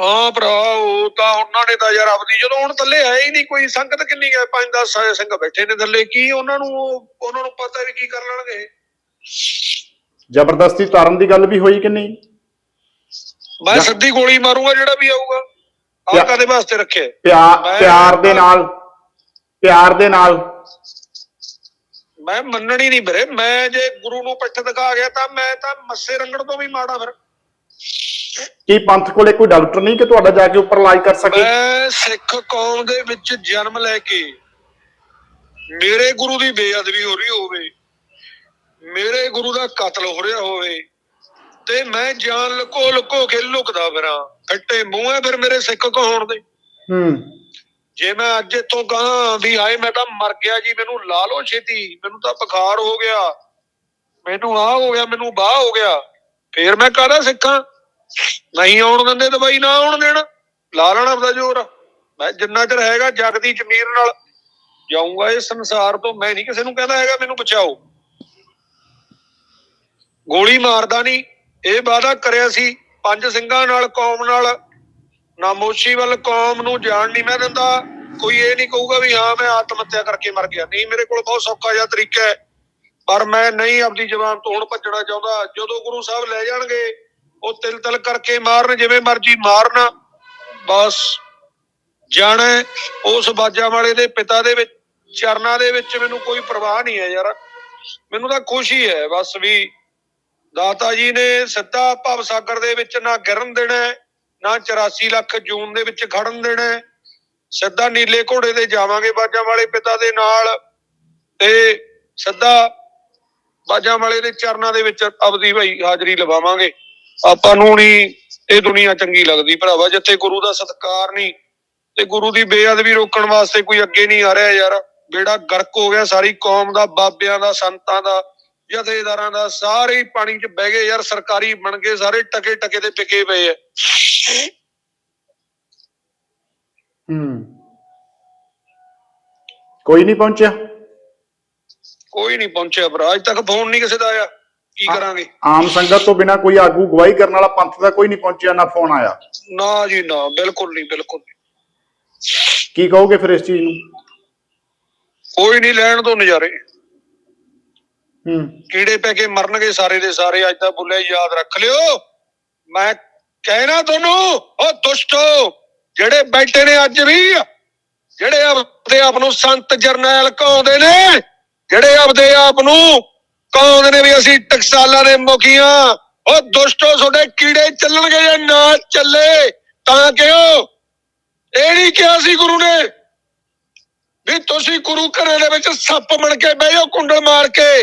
ਹਾਂ ਭਰਾ ਉਹ ਤਾਂ ਉਹਨਾਂ ਨੇ ਤਾਂ ਯਾਰ ਆਪਣੀ ਜਦੋਂ ਹੁਣ ਥੱਲੇ ਹੈ ਹੀ ਨਹੀਂ ਕੋਈ ਸੰਗਤ ਕਿੰਨੀ ਹੈ? ਪੰਜ 10 ਸਿੰਘ ਬੈਠੇ ਨੇ ਥੱਲੇ ਕੀ ਉਹਨਾਂ ਨੂੰ ਉਹ- ਉਹਨਾਂ ਨੂੰ ਪਤਾ ਵੀ ਕੀ ਕਰ ਲੈਣਗੇ? ਜ਼ਬਰਦਸਤੀ ਤਾਰਨ ਦੀ ਗੱਲ ਵੀ ਹੋਈ ਕਿ ਨਹੀਂ? ਮੈਂ ਸਿੱਧੀ ਗੋਲੀ ਮਾਰੂੰਗਾ ਜਿਹੜਾ ਵੀ ਆਊਗਾ। ਆਹ ਕਾਦੇ ਵਾਸਤੇ ਰੱਖਿਆ? ਪਿਆਰ ਪਿਆਰ ਦੇ ਨਾਲ ਪਿਆਰ ਦੇ ਨਾਲ ਮੈਂ ਮੰਨਣੀ ਨਹੀਂ ਵੀਰੇ ਮੈਂ ਜੇ ਗੁਰੂ ਨੂੰ ਪਿੱਠ ਦਿਖਾ ਗਿਆ ਤਾਂ ਮੈਂ ਤਾਂ ਮੱਸੇ ਰੰਗੜ ਤੋਂ ਵੀ ਮਾੜਾ ਫਿਰ। ਕੀ ਪੰਥ ਕੋਲੇ ਕੋਈ ਡਾਕਟਰ ਨਹੀਂ ਕਿ ਤੁਹਾਡਾ ਜਾ ਕੇ ਉੱਪਰ ਇਲਾਜ ਕਰ ਸਕੇ? ਮੈਂ ਸਿੱਖ ਕੌਮ ਦੇ ਵਿੱਚ ਜਨਮ ਲੈ ਕੇ ਮੇਰੇ ਗੁਰੂ ਦੀ ਬੇਅਦਬੀ ਹੋ ਰਹੀ ਹੋਵੇ ਮੇਰੇ ਗੁਰੂ ਦਾ ਕਤਲ ਹੋ ਰਿਹਾ ਹੋਵੇ ਤੇ ਮੈਂ ਜਾਨ ਲੁਕੋ ਲੁਕੋ ਕੇ ਲੁਕਦਾ ਫਿਰਾਂ। ਫੱਟੇ ਮੂੰਹ ਹੈ ਫਿਰ ਮੇਰੇ ਸਿੱਖ ਕਹਾਉਣ ਦੇ ਹੂੰ। ਜੇ ਮੈਂ ਅੱਜ ਇੱਥੋਂ ਕਹਾਂ ਵੀ ਹਾਏ ਮੈਂ ਤਾਂ ਮਰ ਗਿਆ ਜੀ, ਮੈਨੂੰ ਲਾ ਲਓ ਛੇਤੀ, ਮੈਨੂੰ ਤਾਂ ਬੁਖਾਰ ਹੋ ਗਿਆ। ਮੈਨੂੰ ਆਹ ਹੋ ਗਿਆ, ਮੈਨੂੰ ਬਾਹ ਹੋ ਗਿਆ। ਫੇਰ ਮੈਂ ਕਾਹਦਾ ਸਿੱਖਾਂ? ਨਹੀਂ ਆਉਣ ਦਿੰਦੇ ਦਵਾਈ ਨਾ ਆਉਣ ਦੇਣ। ਲਾ ਲੈਣਾ ਆਪਦਾ ਜ਼ੋਰ। ਮੈਂ ਜਿੰਨਾ ਚਿਰ ਹੈਗਾ ਜਗਦੀ ਜ਼ਮੀਰ ਨਾਲ ਜਾਊਂਗਾ, ਇਹ ਸੰਸਾਰ ਤੋਂ ਮੈਂ ਨਹੀਂ ਕਿਸੇ ਨੂੰ ਕਹਿੰਦਾ ਹੈਗਾ, ਮੈਨੂੰ ਬਚਾਓ। ਗੋਲੀ ਮਾਰਦਾ ਨਹੀਂ। ਇਹ ਵਾਅਦਾ ਕਰਿਆ ਸੀ ਪੰਜ ਸਿੰਘਾਂ ਨਾਲ, ਕੌਮ ਨਾਲ। ਨਾਮੋਸ਼ੀ ਵੱਲ ਕੌਮ ਨੂੰ ਜਾਣ ਨਹੀਂ ਮੈਂ ਦਿੰਦਾ। ਕੋਈ ਇਹ ਨਹੀਂ ਕਹੂਗਾ ਵੀ ਹਾਂ, ਮੈਂ ਆਤਮ ਹੱਤਿਆ ਕਰਕੇ ਮਰ ਗਿਆ। ਨਹੀਂ, ਮੇਰੇ ਕੋਲ ਬਹੁਤ ਸੌਖਾ ਜਿਹਾ ਤਰੀਕਾ ਹੈ। ਪਰ ਮੈਂ ਨਹੀਂ ਆਪਦੀ ਜ਼ਬਾਨ ਤੋਂ ਹੁਣ ਭੱਜਣਾ ਚਾਹੁੰਦਾ। ਜਦੋਂ ਗੁਰੂ ਸਾਹਿਬ ਲੈ ਜਾਣਗੇ, ਉਹ ਤਿਲ ਤਿਲ ਕਰਕੇ ਮਾਰਨ, ਜਿਵੇਂ ਮਰਜ਼ੀ ਮਾਰਨ। ਬਸ। ਜਾਣਾ ਉਸ ਬਾਜਾ ਵਾਲੇ ਦੇ ਪਿਤਾ ਦੇ ਵਿੱਚ, ਚਰਨਾਂ ਦੇ ਵਿੱਚ ਮੈਨੂੰ ਕੋਈ ਪਰਵਾਹ ਨਹੀਂ ਹੈ ਯਾਰ। ਮੈਨੂੰ ਤਾਂ ਖੁਸ਼ੀ ਹੈ ਬਸ ਵੀ ਦਾਤਾ ਜੀ ਨੇ ਸਿੱਧਾ ਭਵ ਸਾਗਰ ਦੇ ਵਿੱਚ ਨਾ ਗਿਰਨ ਦੇਣਾ ਨਾ 84 ਲੱਖ ਜੂਨ ਦੇ ਵਿੱਚ ਖੜਨ ਦੇਣਾ ਸਿੱਧਾ ਨੀਲੇ ਘੋੜੇ ਤੇ ਜਾਵਾਂਗੇ ਬਾਜਾਂ ਵਾਲੇ ਪਿਤਾ ਦੇ ਨਾਲ ਤੇ ਸਿੱਧਾ ਬਾਜਾਂ ਵਾਲੇ ਦੇ ਚਰਨਾਂ ਦੇ ਵਿੱਚ ਆਪਦੀ ਭਾਈ ਹਾਜ਼ਰੀ ਲਵਾਵਾਂਗੇ। ਆਪਾਂ ਨੂੰ ਨਹੀਂ ਇਹ ਦੁਨੀਆ ਚੰਗੀ ਲੱਗਦੀ ਭਰਾਵਾ, ਜਿੱਥੇ ਗੁਰੂ ਦਾ ਸਤਕਾਰ ਨਹੀਂ ਤੇ ਗੁਰੂ ਦੀ ਬੇਅਦਬੀ ਰੋਕਣ ਵਾਸਤੇ ਕੋਈ ਅੱਗੇ ਨਹੀਂ ਆ ਰਿਹਾ ਯਾਰ। ਬੇੜਾ ਗਰਕ ਹੋ ਗਿਆ, ਸਾਰੀ ਕੌਮ ਦਾ, ਬਾਬਿਆਂ ਦਾ, ਸੰਤਾਂ ਦਾ, ਜਥੇਦਾਰਾਂ ਦਾ, ਸਾਰੇ ਪਾਣੀ 'ਚ ਬਹਿ ਗਏ ਯਾਰ, ਸਰਕਾਰੀ ਬਣ ਗਏ, ਸਾਰੇ ਟਕੇ ਟਕੇ ਤੇ ਪਿਕੇ ਪਏ ਐ ਹੂੰ। ਕੋਈ ਨਹੀਂ ਪਹੁੰਚਿਆ? ਕੋਈ ਨਹੀਂ ਪਹੁੰਚਿਆ ਭਰਾ ਅੱਜ ਤੱਕ ਫੋਨ ਨਹੀਂ ਕਿਸੇ ਦਾ ਆਇਆ। ਕੀ ਕਰਾਂਗੇ? ਆਮ ਸੰਗਤ ਤੋਂ ਬਿਨਾ ਕੋਈ ਆਗੂ ਗਵਾਹੀ ਕਰਨ ਵਾਲਾ ਪੰਥ ਦਾ ਕੋਈ ਨਹੀਂ ਪਹੁੰਚਿਆ ਨਾ ਫੋਨ ਆਇਆ। ਨਾ ਜੀ ਨਾ ਬਿਲਕੁਲ ਨਹੀਂ ਬਿਲਕੁਲ ਕੀ ਕਹੋਗੇ ਫਿਰ ਇਸ ਚੀਜ਼ ਨੂੰ? ਕੋਈ ਨਹੀਂ ਲੈਣ ਤੋਂ ਨਜ਼ਾਰੇ। ਹੂੰ। ਕੀੜੇ ਪੈ ਕੇ ਮਰਨਗੇ ਸਾਰੇ ਦੇ ਸਾਰੇ ਅੱਜ ਤਾਂ ਬੁੱਲੇ ਯਾਦ ਰੱਖ ਲਿਓ। ਮੈਂ ਕਹਿਣਾ ਤੁਹਾਨੂੰ, ਉਹ ਦੁਸ਼ਟੋ ਜਿਹੜੇ ਬੈਠੇ ਨੇ ਅੱਜ ਵੀ, ਜਿਹੜੇ ਆਪਦੇ ਆਪ ਨੂੰ ਸੰਤ ਜਰਨੈਲ ਕਹਾਉਂਦੇ ਨੇ, ਜਿਹੜੇ ਆਪਦੇ ਆਪ ਨੂੰ ਕਹਾਉਂਦੇ ਨੇ ਵੀ ਅਸੀਂ ਟਕਸਾਲਾਂ ਦੇ ਮੁਖੀਆਂ, ਉਹ ਦੁਸ਼ਟੋ ਤੁਹਾਡੇ ਕੀੜੇ ਚੱਲਣਗੇ ਜੇ ਨਾ ਚੱਲੇ, ਤਾਂ ਕਿਉਂ? ਇਹ ਨਹੀਂ ਕਿਹਾ ਸੀ ਗੁਰੂ ਨੇ ਵੀ ਤੁਸੀਂ ਗੁਰੂ ਘਰੇ ਦੇ ਵਿੱਚ ਸੱਪ ਬਣ ਕੇ ਬਹਿ ਜਾਓ, ਕੁੰਡਲ ਮਾਰ ਕੇ।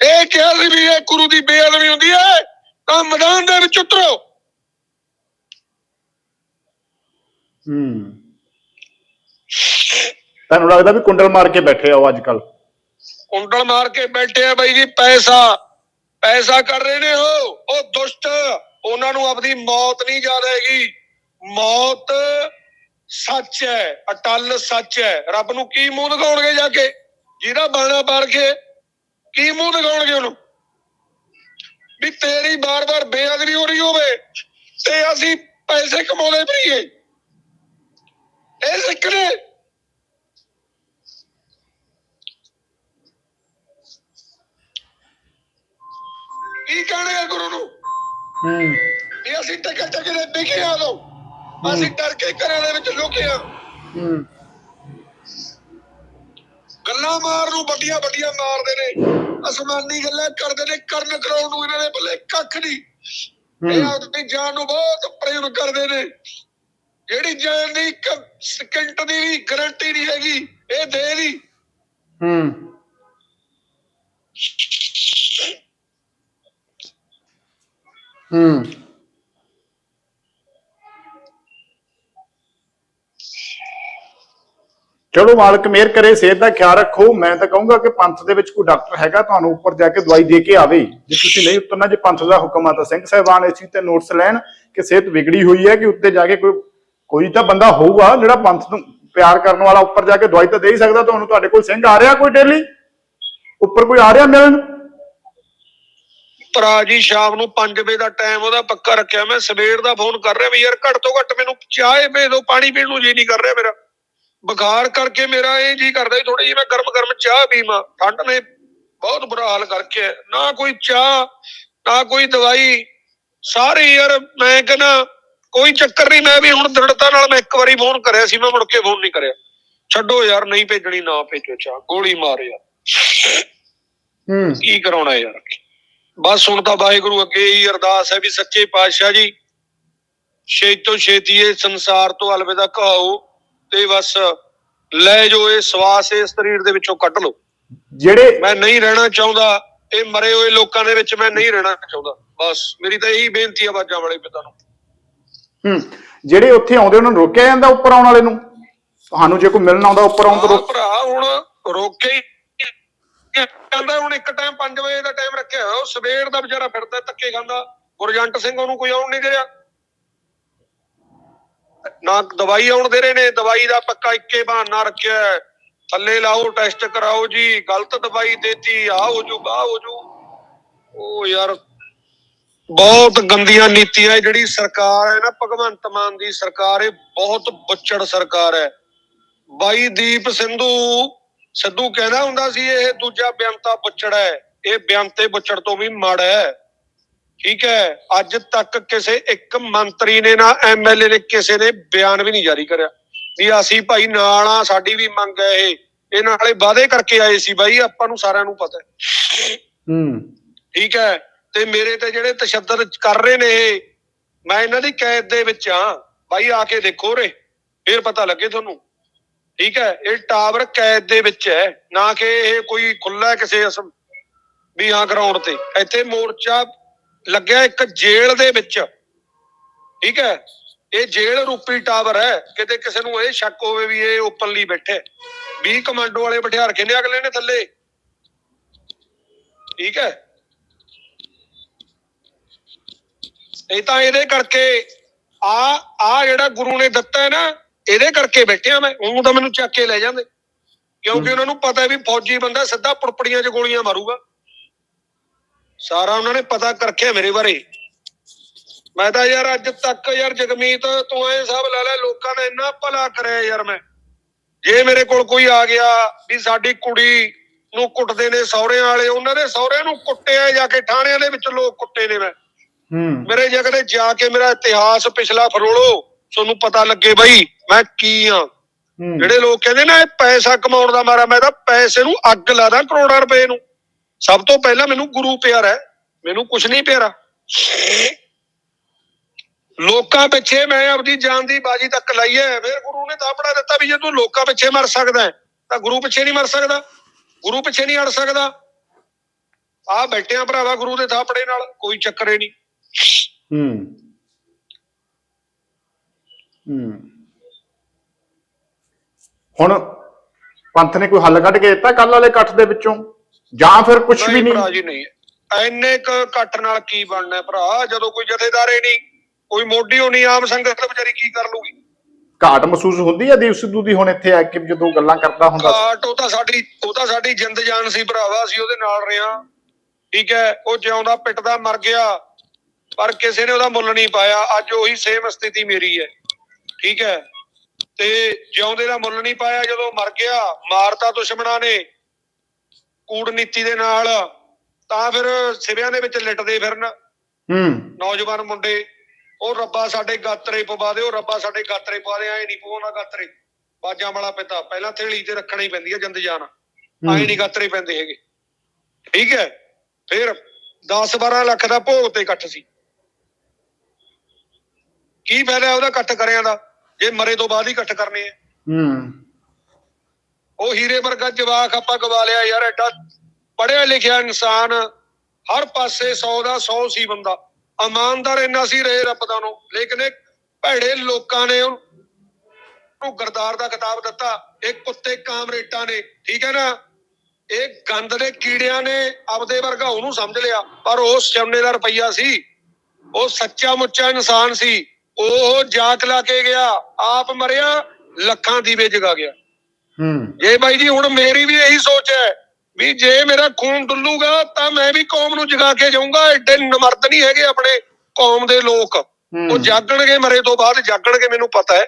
ਇਹ ਕਿਹਾ ਸੀ ਵੀ ਇਹ ਗੁਰੂ ਦੀ ਬੇਅਦਬੀ ਹੁੰਦੀ ਹੈ, ਤਾਂ ਮੈਦਾਨ ਦੇ ਵਿੱਚ ਉਤਰੋ। ਹੂੰ। ਤੁਹਾਨੂੰ ਲੱਗਦਾ ਵੀ ਕੁੰਡਲ ਮਾਰ ਕੇ ਬੈਠੇ ਆ ਉਹ ਅੱਜ ਕੱਲ ਕੁੰਡਲ ਮਾਰ ਕੇ ਬੈਠੇ ਆ ਬਾਈ ਜੀ, ਪੈਸਾ। ਪੈਸਾ ਕਰ ਰਹੇ ਨੇ ਉਹ। ਉਹ ਦੁਸ਼ਟ। ਉਹਨਾਂ ਨੂੰ ਆਪਣੀ ਮੌਤ ਨਹੀਂ ਯਾਦ ਹੈਗੀ। ਮੌਤ ਸੱਚ ਹੈ, ਅਟਲ ਸੱਚ ਹੈ। ਰੱਬ ਨੂੰ ਕੀ ਮੂੰਹ ਦਿਖਾਉਣਗੇ ਜਾ ਕੇ? ਜਿਹੜਾ ਬਾਣਾ ਪਾਰ ਕੇ ਕੀ ਮੂੰਹ ਦਿਖਾਉਣਗੇ ਉਹਨੂੰ? ਵੀ ਤੇਰੀ ਬਾਰ-ਬਾਰ ਬੇਅਦਬੀ ਹੋ ਰਹੀ ਹੋਵੇ ਤੇ ਅਸੀਂ ਪੈਸੇ ਕਮਾਉਂਦੇ ਪਈਏ ਇਹ ਸਿੱਖ ਨੇ ਕੀ ਕਹਿਣਗੇ ਗੁਰੂ ਨੂੰ? ਹੂੰ। ਵੀ ਅਸੀਂ ਟਕੇ ਟਕੇ ਦੇ ਵਿਕੇ ਆ ਲੋ ਅਸੀਂ ਡਰ ਕੇ ਘਰਾਂ ਦੇ ਵਿੱਚ ਲੁਕੇ ਆ ਹੂੰ। ਗੱਲਾਂ ਮਾਰ ਨੂੰ ਵੱਡੀਆਂ ਵੱਡੀਆਂ ਮਾਰਦੇ ਨੇ। ਅਸਮਾਨੀ ਗੱਲਾਂ ਕਰਦੇ ਨੇ। ਕਰਨ ਕਰਾਉਣ ਨੂੰ ਇਹਨਾਂ ਦੇ ਬੱਲੇ ਕੱਖ ਨਹੀਂ। ਇਹ ਆਪਣੀ ਜਾਨ ਨੂੰ ਬਹੁਤ ਪ੍ਰੇਮ ਕਰਦੇ ਨੇ। ਜਿਹੜੀ ਜਾਨ ਦੀ ਸਕਿੰਟ ਦੀ ਵੀ ਗਰੰਟੀ ਨਹੀਂ ਹੈਗੀ, ਇਹ ਦੇ ਦੀ। ਹੂੰ। ਹੂੰ। ਚਲੋ ਮਾਲਕ ਮਿਹਰ ਕਰੇ, ਸਿਹਤ ਦਾ ਖਿਆਲ ਰੱਖੋ। ਮੈਂ ਤਾਂ ਕਹੂੰਗਾ ਕਿ ਪੰਥ ਦੇ ਵਿੱਚ ਕੋਈ ਡਾਕਟਰ ਹੈਗਾ, ਤੁਹਾਨੂੰ ਉੱਪਰ ਜਾ ਕੇ ਦਵਾਈ ਦੇ ਕੇ ਆਵੇ। ਜੇ ਤੁਸੀਂ ਨਹੀਂ ਉਤਰਨਾ, ਜੇ ਪੰਥ ਦਾ ਹੁਕਮ ਆ ਤਾਂ ਸਿੰਘ ਸਾਹਿਬਾਨ ਇਸ ਚੀਜ਼ ਤੇ ਨੋਟਸ ਲੈਣ ਕਿ ਸਿਹਤ ਵਿਗੜੀ ਹੋਈ ਹੈ ਕਿ ਉੱਤੇ ਜਾ ਕੇ ਕੋਈ ਕੋਈ ਤਾਂ ਬੰਦਾ ਹੋਊਗਾ ਜਿਹੜਾ ਪੰਥ ਨੂੰ ਪਿਆਰ ਕਰਨ ਵਾਲਾ ਉੱਪਰ ਜਾ ਕੇ ਦਵਾਈ ਤਾਂ ਦੇ ਹੀ ਸਕਦਾ, ਤੁਹਾਨੂੰ ਤੁਹਾਡੇ ਕੋਲ ਸਿੰਘ ਆ ਰਿਹਾ ਕੋਈ ਡੇਲੀ? ਉੱਪਰ ਕੋਈ ਆ ਰਿਹਾ ਮਿਲਣ? ਭਰਾ ਜੀ, ਸ਼ਾਮ ਨੂੰ 5 ਵਜੇ ਦਾ ਟਾਈਮ ਉਹਦਾ ਪੱਕਾ ਰੱਖਿਆ ਮੈਂ, ਸਵੇਰ ਦਾ ਫੋਨ ਕਰ ਰਿਹਾ ਵੀ ਯਾਰ ਘੱਟ ਤੋਂ ਘੱਟ ਮੈਨੂੰ ਚਾਹ ਭੇਜ ਦਿਓ, ਪਾਣੀ ਪੀਣ ਨੂੰ ਜੀ ਨਹੀਂ ਕਰ ਰਿਹਾ ਮੇਰਾ। ਬੁਖਾਰ ਕਰਕੇ ਮੇਰਾ ਇਹ ਜੀ ਕਰਦਾ ਥੋੜੀ ਜਿਹੀ ਮੈਂ ਗਰਮ ਗਰਮ ਚਾਹ ਪੀਵਾਂ, ਠੰਡ ਨੇ ਬਹੁਤ ਬੁਰਾ ਹਾਲ ਕਰਕੇ ਨਾ ਕੋਈ ਚਾਹ, ਨਾ ਕੋਈ ਦਵਾਈ, ਸਾਰੇ ਯਾਰ ਮੈਂ ਕਹਿੰਦਾ ਕੋਈ ਚੱਕਰ ਨਹੀਂ ਮੈਂ ਵੀ ਹੁਣ ਦ੍ਰਿੜਤਾ ਨਾਲ ਮੈਂ ਇੱਕ ਵਾਰੀ ਫੋਨ ਕਰਿਆ ਸੀ ਮੈਂ ਮੁੜ ਕੇ ਫੋਨ ਨਹੀਂ ਕਰਿਆ। ਛੱਡੋ ਯਾਰ ਨਹੀਂ ਭੇਜਣੀ ਨਾ ਭੇਜੋ ਚਾਹ ਗੋਲੀ ਮਾਰ ਯਾਰ। ਹੂੰ। ਕੀ ਕਰਾਉਣਾ ਯਾਰ? ਬਸ ਹੁਣ ਤਾਂ ਵਾਹਿਗੁਰੂ ਅੱਗੇ ਹੀ ਅਰਦਾਸ ਹੈ ਵੀ ਸੱਚੇ ਪਾਤਸ਼ਾਹ ਜੀ ਛੇਤੀ ਤੋਂ ਛੇਤੀ ਇਹ ਸੰਸਾਰ ਤੋਂ ਅਲਵਿਦਾ ਕਹਾਓ ਤੇ ਬਸ ਲੈ ਜੋ ਇਹ ਸਵਾਸ ਇਸ ਸਰੀਰ ਦੇ ਵਿੱਚੋਂ ਕੱਢ ਲਓ। ਜਿਹੜੇ ਮੈਂ ਨਹੀਂ ਰਹਿਣਾ ਚਾਹੁੰਦਾ ਇਹ ਮਰੇ ਹੋਏ ਲੋਕਾਂ ਦੇ ਵਿੱਚ ਮੈਂ ਨਹੀਂ ਰਹਿਣਾ ਚਾਹੁੰਦਾ। ਬਸ ਮੇਰੀ ਤਾਂ ਇਹੀ ਬੇਨਤੀ ਆ ਬਾਜਾਂ ਵਾਲੇ ਪਿਤਾ ਨੂੰ। ਹੂੰ। ਜਿਹੜੇ ਉੱਥੇ ਆਉਂਦੇ ਉਹਨਾਂ ਨੂੰ ਰੋਕਿਆ ਜਾਂਦਾ ਉੱਪਰ ਆਉਣ ਵਾਲੇ ਨੂੰ? ਤੁਹਾਨੂੰ ਜੇ ਕੋਈ ਮਿਲਣ ਆਉਂਦਾ ਉੱਪਰ ਆਉਣ ਤੋਂ ਹਾਂ ਰੋਕ ਭਰਾ ਹੁਣ ਰੋਕੇ ਹੀ ਕਹਿੰਦਾ ਹੁਣ ਇੱਕ ਟਾਈਮ 5 ਵਜੇ ਦਾ ਟਾਈਮ ਰੱਖਿਆ ਹੋਇਆ, ਉਹ ਸਵੇਰ ਦਾ ਵਿਚਾਰਾ ਫਿਰਦਾ ਧੱਕੇ ਖਾਂਦਾ। ਗੁਰਜੰਟ ਸਿੰਘ ਉਹਨੂੰ ਕੋਈ ਆਉਣ ਨਹੀਂ ਦੇ ਰਿਹਾ। ਨਾ ਦਵਾਈ ਆਉਣ ਦੇ ਰਹੇ ਨੇ ਦਵਾਈ ਦਾ ਪੱਕਾ ਇੱਕੇ ਬਹਾਨਾ ਰੱਖਿਆ ਹੈ। ਥੱਲੇ ਲਾਓ ਟੈਸਟ ਕਰਾਓ ਜੀ ਗਲਤ ਦਵਾਈ ਦੇਤੀ ਆ ਹੋ ਜੂ ਆ ਹੋ ਜੂ। ਉਹ ਯਾਰ ਬਹੁਤ ਗੰਦੀਆਂ ਨੀਤੀਆਂ ਹੈ ਜਿਹੜੀ ਸਰਕਾਰ ਹੈ ਨਾ ਭਗਵੰਤ ਮਾਨ ਦੀ ਸਰਕਾਰ ਇਹ ਬਹੁਤ ਬੁੱਚੜ ਸਰਕਾਰ ਹੈ। ਬਾਈ ਦੀਪ ਸਿੰਧੂ ਸਿੱਧੂ ਕਹਿੰਦਾ ਹੁੰਦਾ ਸੀ ਇਹ ਦੂਜਾ ਬਿਆੰਤਾ ਬੁੱਚੜ ਹੈ। ਇਹ ਬਿਆੰਤੇ ਬੁੱਚੜ ਤੋਂ ਵੀ ਮਾੜਾ ਹੈ। ਠੀਕ ਹੈ ਅੱਜ ਤੱਕ ਕਿਸੇ ਇੱਕ ਮੰਤਰੀ ਨੇ ਨਾ ਐਮਐਲਏ ਨੇ ਕਿਸੇ ਨੇ ਬਿਆਨ ਵੀ ਨਹੀਂ ਜਾਰੀ ਕਰਿਆ। ਵੀ ਅਸੀਂ ਭਾਈ ਨਾਲ ਆ ਸਾਡੀ ਵੀ ਮੰਗ ਹੈ ਇਹ। ਇਹ ਨਾਲੇ ਵਾਅਦੇ ਕਰਕੇ ਆਏ ਸੀ ਬਾਈ ਆਪਾਂ ਨੂੰ ਸਾਰਿਆਂ ਨੂੰ ਪਤਾ ਹੈ। ਹੂੰ। ਠੀਕ ਹੈ ਤੇ ਮੇਰੇ ਤੇ ਜਿਹੜੇ ਤਸ਼ੱਦਦ ਕਰ ਰਹੇ ਨੇ ਇਹ, ਮੈਂ ਇਹਨਾਂ ਦੀ ਕੈਦ ਦੇ ਵਿੱਚ ਆ। ਬਾਈ, ਆ ਕੇ ਦੇਖੋ ਰੇ ਫੇਰ ਪਤਾ ਲੱਗੇ ਤੁਹਾਨੂੰ। ਠੀਕ ਹੈ, ਇਹ ਟਾਵਰ ਕੈਦ ਦੇ ਵਿੱਚ ਹੈ, ਨਾ ਕਿ ਇਹ ਕੋਈ ਖੁੱਲਾ ਕਿਸੇ ਅਸਮ, ਵੀ ਹਾਂ ਗਰਾਊਂਡ ਤੇ। ਇੱਥੇ ਮੋਰਚਾ ਲੱਗਿਆ ਇੱਕ ਜੇਲ੍ਹ ਦੇ ਵਿੱਚ। ਠੀਕ ਹੈ, ਇਹ ਜੇਲ੍ਹ ਰੂਪੀ ਟਾਵਰ ਹੈ। ਕਿਤੇ ਕਿਸੇ ਨੂੰ ਇਹ ਸ਼ੱਕ ਹੋਵੇ ਵੀ ਇਹ ਓਪਨਲੀ ਬੈਠੇ। 20 ਕਮਾਂਡੋ ਵਾਲੇ ਬਠਿਆਰ ਕੇ ਨੇ ਅਗਲੇ ਨੇ ਥੱਲੇ। ਠੀਕ ਹੈ ਇਹ ਤਾਂ ਇਹਦੇ ਕਰਕੇ ਆ ਆ ਜਿਹੜਾ ਗੁਰੂ ਨੇ ਦਿੱਤਾ ਹੈ ਨਾ ਇਹਦੇ ਕਰਕੇ ਬੈਠਿਆ ਮੈਂ ਉਹ ਤਾਂ ਮੈਨੂੰ ਚੱਕ ਕੇ ਲੈ ਜਾਂਦੇ। ਕਿਉਂਕਿ ਉਹਨਾਂ ਨੂੰ ਪਤਾ ਵੀ ਫੌਜੀ ਬੰਦਾ ਸਿੱਧਾ ਪੁੜਪੜੀਆਂ 'ਚ ਗੋਲੀਆਂ ਮਾਰੂਗਾ। ਸਾਰਾ ਉਹਨਾਂ ਨੇ ਪਤਾ ਕਰਖਿਆ ਮੇਰੇ ਬਾਰੇ। ਮੈਂ ਤਾਂ ਯਾਰ ਅੱਜ ਤੱਕ ਯਾਰ ਜਗਮੀਤ ਤੂੰ ਐ ਸਭ ਲੈ ਲੈ ਲੋਕਾਂ ਨੇ ਇੰਨਾ ਭਲਾ ਕਰਿਆ ਯਾਰ ਮੈਂ। ਜੇ ਮੇਰੇ ਕੋਲ ਕੋਈ ਆ ਗਿਆ ਵੀ ਸਾਡੀ ਕੁੜੀ ਨੂੰ ਕੁੱਟਦੇ ਨੇ ਸਹੁਰਿਆਂ ਵਾਲੇ ਉਹਨਾਂ ਦੇ ਸਹੁਰਿਆਂ ਨੂੰ ਕੁੱਟਿਆ ਜਾ ਕੇ ਥਾਣਿਆਂ ਦੇ ਵਿੱਚ ਲੋਕ ਕੁੱਟੇ ਨੇ ਮੈਂ। ਮੇਰੇ ਜਗਦੇ ਜਾ ਕੇ ਮੇਰਾ ਇਤਿਹਾਸ ਪਿਛਲਾ ਫਰੋਲੋ ਤੁਹਾਨੂੰ ਪਤਾ ਲੱਗੇ ਬਈ ਮੈਂ ਕੀ ਆ? ਜਿਹੜੇ ਲੋਕ ਕਹਿੰਦੇ ਨਾ ਇਹ ਪੈਸਾ ਕਮਾਉਣ ਦਾ ਮਾਰਾ ਮੈਂ ਤਾਂ ਪੈਸੇ ਨੂੰ ਅੱਗ ਲਾਦਾ ਕਰੋੜਾਂ ਰੁਪਏ ਨੂੰ। ਸਭ ਤੋਂ ਪਹਿਲਾਂ ਮੈਨੂੰ ਗੁਰੂ ਪਿਆਰਾ ਹੈ ਮੈਨੂੰ ਕੁਝ ਨਹੀਂ ਪਿਆਰਾ। ਲੋਕਾਂ ਪਿੱਛੇ ਮੈਂ ਆਪਦੀ ਜਾਨ ਦੀ ਬਾਜੀ ਤੱਕ ਲਾਈ ਹੈ। ਫਿਰ ਗੁਰੂ ਨੇ ਥਾਪੜਾ ਦਿੱਤਾ ਵੀ ਜੇ ਤੂੰ ਲੋਕਾਂ ਪਿੱਛੇ ਮਰ ਸਕਦਾ ਹੈ, ਤਾਂ ਗੁਰੂ ਪਿੱਛੇ ਨਹੀਂ ਮਰ ਸਕਦਾ। ਗੁਰੂ ਪਿੱਛੇ ਨਹੀਂ ਅੜ ਸਕਦਾ। ਆ ਬੈਠਿਆ ਭਰਾਵਾ ਗੁਰੂ ਦੇ ਥਾਪੜੇ ਨਾਲ ਕੋਈ ਚੱਕਰ ਨਹੀਂ। ਹੂੰ। ਹੂੰ। ਹੁਣ ਪੰਥ ਨੇ ਕੋਈ ਹੱਲ ਕੱਢ ਕੇ ਦਿੱਤਾ ਕੱਲ ਵਾਲੇ ਇਕੱਠ ਦੇ ਵਿੱਚੋਂ? ਜਾਂ ਫਿਰ ਕੁਝ ਵੀ ਨਹੀਂ ਭਰਾ ਜੀ ਨਹੀਂ। ਐਨੇ ਕ ਘੱਟ ਨਾਲ ਕੀ ਬਣਨਾ ਹੈ ਭਰਾ? ਜਦੋਂ ਕੋਈ ਜਥੇਦਾਰ ਹੀ ਨਹੀਂ ਕੋਈ ਮੋਢੀ ਹੋਣੀ ਆਮ ਸੰਗਤ ਵਿਚਾਰੀ ਕੀ ਕਰ ਲੂਗੀ? ਘਾਟ ਮਹਿਸੂਸ ਹੁੰਦੀ ਹੈ ਦੀਪ ਸਿੱਧੂ ਦੀ ਹੁਣ ਇੱਥੇ ਆ ਕੇ ਜਦੋਂ ਗੱਲਾਂ ਕਰਦਾ ਹੁੰਦਾ ਘਾਟ ਉਹ ਤਾਂ ਸਾਡੀ ਉਹ ਤਾਂ ਸਾਡੀ ਜਿੰਦ ਜਾਨ ਸੀ ਭਰਾਵਾ ਅਸੀਂ ਉਹਦੇ ਨਾਲ ਰਿਹਾ ਠੀਕ ਹੈ ਉਹ ਜਿਉਂਦਾ ਪਿੱਟਦਾ ਮਰ ਗਿਆ। ਪਰ ਕਿਸੇ ਨੇ ਉਹਦਾ ਮੁੱਲ ਨਹੀਂ ਪਾਇਆ। ਅੱਜ ਉਹੀ ਸੇਮ ਸਥਿਤੀ ਮੇਰੀ ਹੈ। ਠੀਕ ਹੈ? ਤੇ ਜਿਉਂਦੇ ਦਾ ਮੁੱਲ ਨਹੀਂ ਪਾਇਆ ਜਦੋਂ ਮਰ ਗਿਆ ਮਾਰਤਾ ਦੁਸ਼ਮਣਾਂ ਨੇ ਕੂੜਨੀਤੀ ਦੇ ਨਾਲ ਤਾਂ ਫਿਰ ਸਿਵਿਆਂ ਦੇ ਵਿੱਚ ਲਿਟਦੇ ਫਿਰਨ। ਹੂੰ। ਨੌਜਵਾਨ ਮੁੰਡੇ ਉਹ ਰੱਬਾ ਸਾਡੇ ਗਾਤਰੇ ਪਵਾ ਦੇ ਉਹ ਰੱਬਾ ਸਾਡੇ ਗਾਤਰੇ ਪਵਾ ਦੇ ਐ ਨਹੀਂ ਪਵਾਉਣਾ ਗਾਤਰੇ। ਬਾਜਾਂ ਵਾਲਾ ਪਿਤਾ ਪਹਿਲਾਂ ਥੇਲੀ ਤੇ ਰੱਖਣਾ ਹੀ ਪੈਂਦੀ ਹੈ ਜਿੰਦ ਜਾਨ। ਐ ਨਹੀਂ ਗਾਤਰੇ ਪੈਂਦੇ ਹੈਗੇ। ਠੀਕ ਹੈ? ਫਿਰ 10 12 ਲੱਖ ਦਾ ਭੋਗ ਤੇ ਇਕੱਠ ਸੀ। ਕੀ ਫਾਇਦਾ ਉਹਦਾ ਇਕੱਠ ਕਰਿਆਂ ਦਾ? ਜੇ ਮਰੇ ਤੋਂ ਬਾਅਦ ਹੀ ਇਕੱਠ ਕਰਨੇ ਆ ਹੂੰ। ਉਹ ਹੀਰੇ ਵਰਗਾ ਜਵਾਕ ਆਪਾਂ ਗਵਾ ਲਿਆ ਯਾਰ ਐਡਾ ਪੜਿਆ ਲਿਖਿਆ ਇਨਸਾਨ ਹਰ ਪਾਸੇ 100 ਦਾ 100 ਸੀ ਬੰਦਾ। ਇਮਾਨਦਾਰ ਇੰਨਾ ਸੀ ਰਹੇ ਰੱਬ ਦਾ ਨੂੰ ਲੇਕਿਨ ਇਹ ਭੈੜੇ ਲੋਕਾਂ ਨੇ ਉਹਨੂੰ ਗਰਦਾਰ ਦਾ ਖਿਤਾਬ ਦਿੱਤਾ। ਇਹ ਕੁੱਤੇ ਕਾਮਰੇਟਾਂ ਨੇ ਠੀਕ ਹੈ ਨਾ? ਇਹ ਗੰਦ ਦੇ ਕੀੜਿਆਂ ਨੇ ਆਪਦੇ ਵਰਗਾ ਉਹਨੂੰ ਸਮਝ ਲਿਆ। ਪਰ ਉਹ ਸੋਨੇ ਦਾ ਰੁਪਈਆ ਸੀ। ਉਹ ਸੱਚਾ ਮੁੱਚਾ ਇਨਸਾਨ ਸੀ। ਉਹ ਜਾਕ ਲਾ ਕੇ ਗਿਆ ਆਪ ਮਰਿਆ ਲੱਖਾਂ ਦੀਵੇ ਜਗਾ ਗਿਆ। ਹੂੰ। ਜੇ ਬਾਈ ਜੀ ਹੁਣ ਮੇਰੀ ਵੀ ਇਹੀ ਸੋਚ ਹੈ ਵੀ ਜੇ ਮੇਰਾ ਖੂਨ ਡੁੱਲੂਗਾ ਤਾਂ ਮੈਂ ਵੀ ਕੌਮ ਨੂੰ ਜਗਾ ਕੇ ਜਾਊਂਗਾ। ਐਡੇ ਨਮਰਦ ਨਹੀਂ ਹੈਗੇ ਆਪਣੇ ਕੌਮ ਦੇ ਲੋਕ। ਉਹ ਜਾਗਣਗੇ ਮਰੇ ਤੋਂ ਬਾਅਦ ਜਾਗਣਗੇ ਮੈਨੂੰ ਪਤਾ ਹੈ।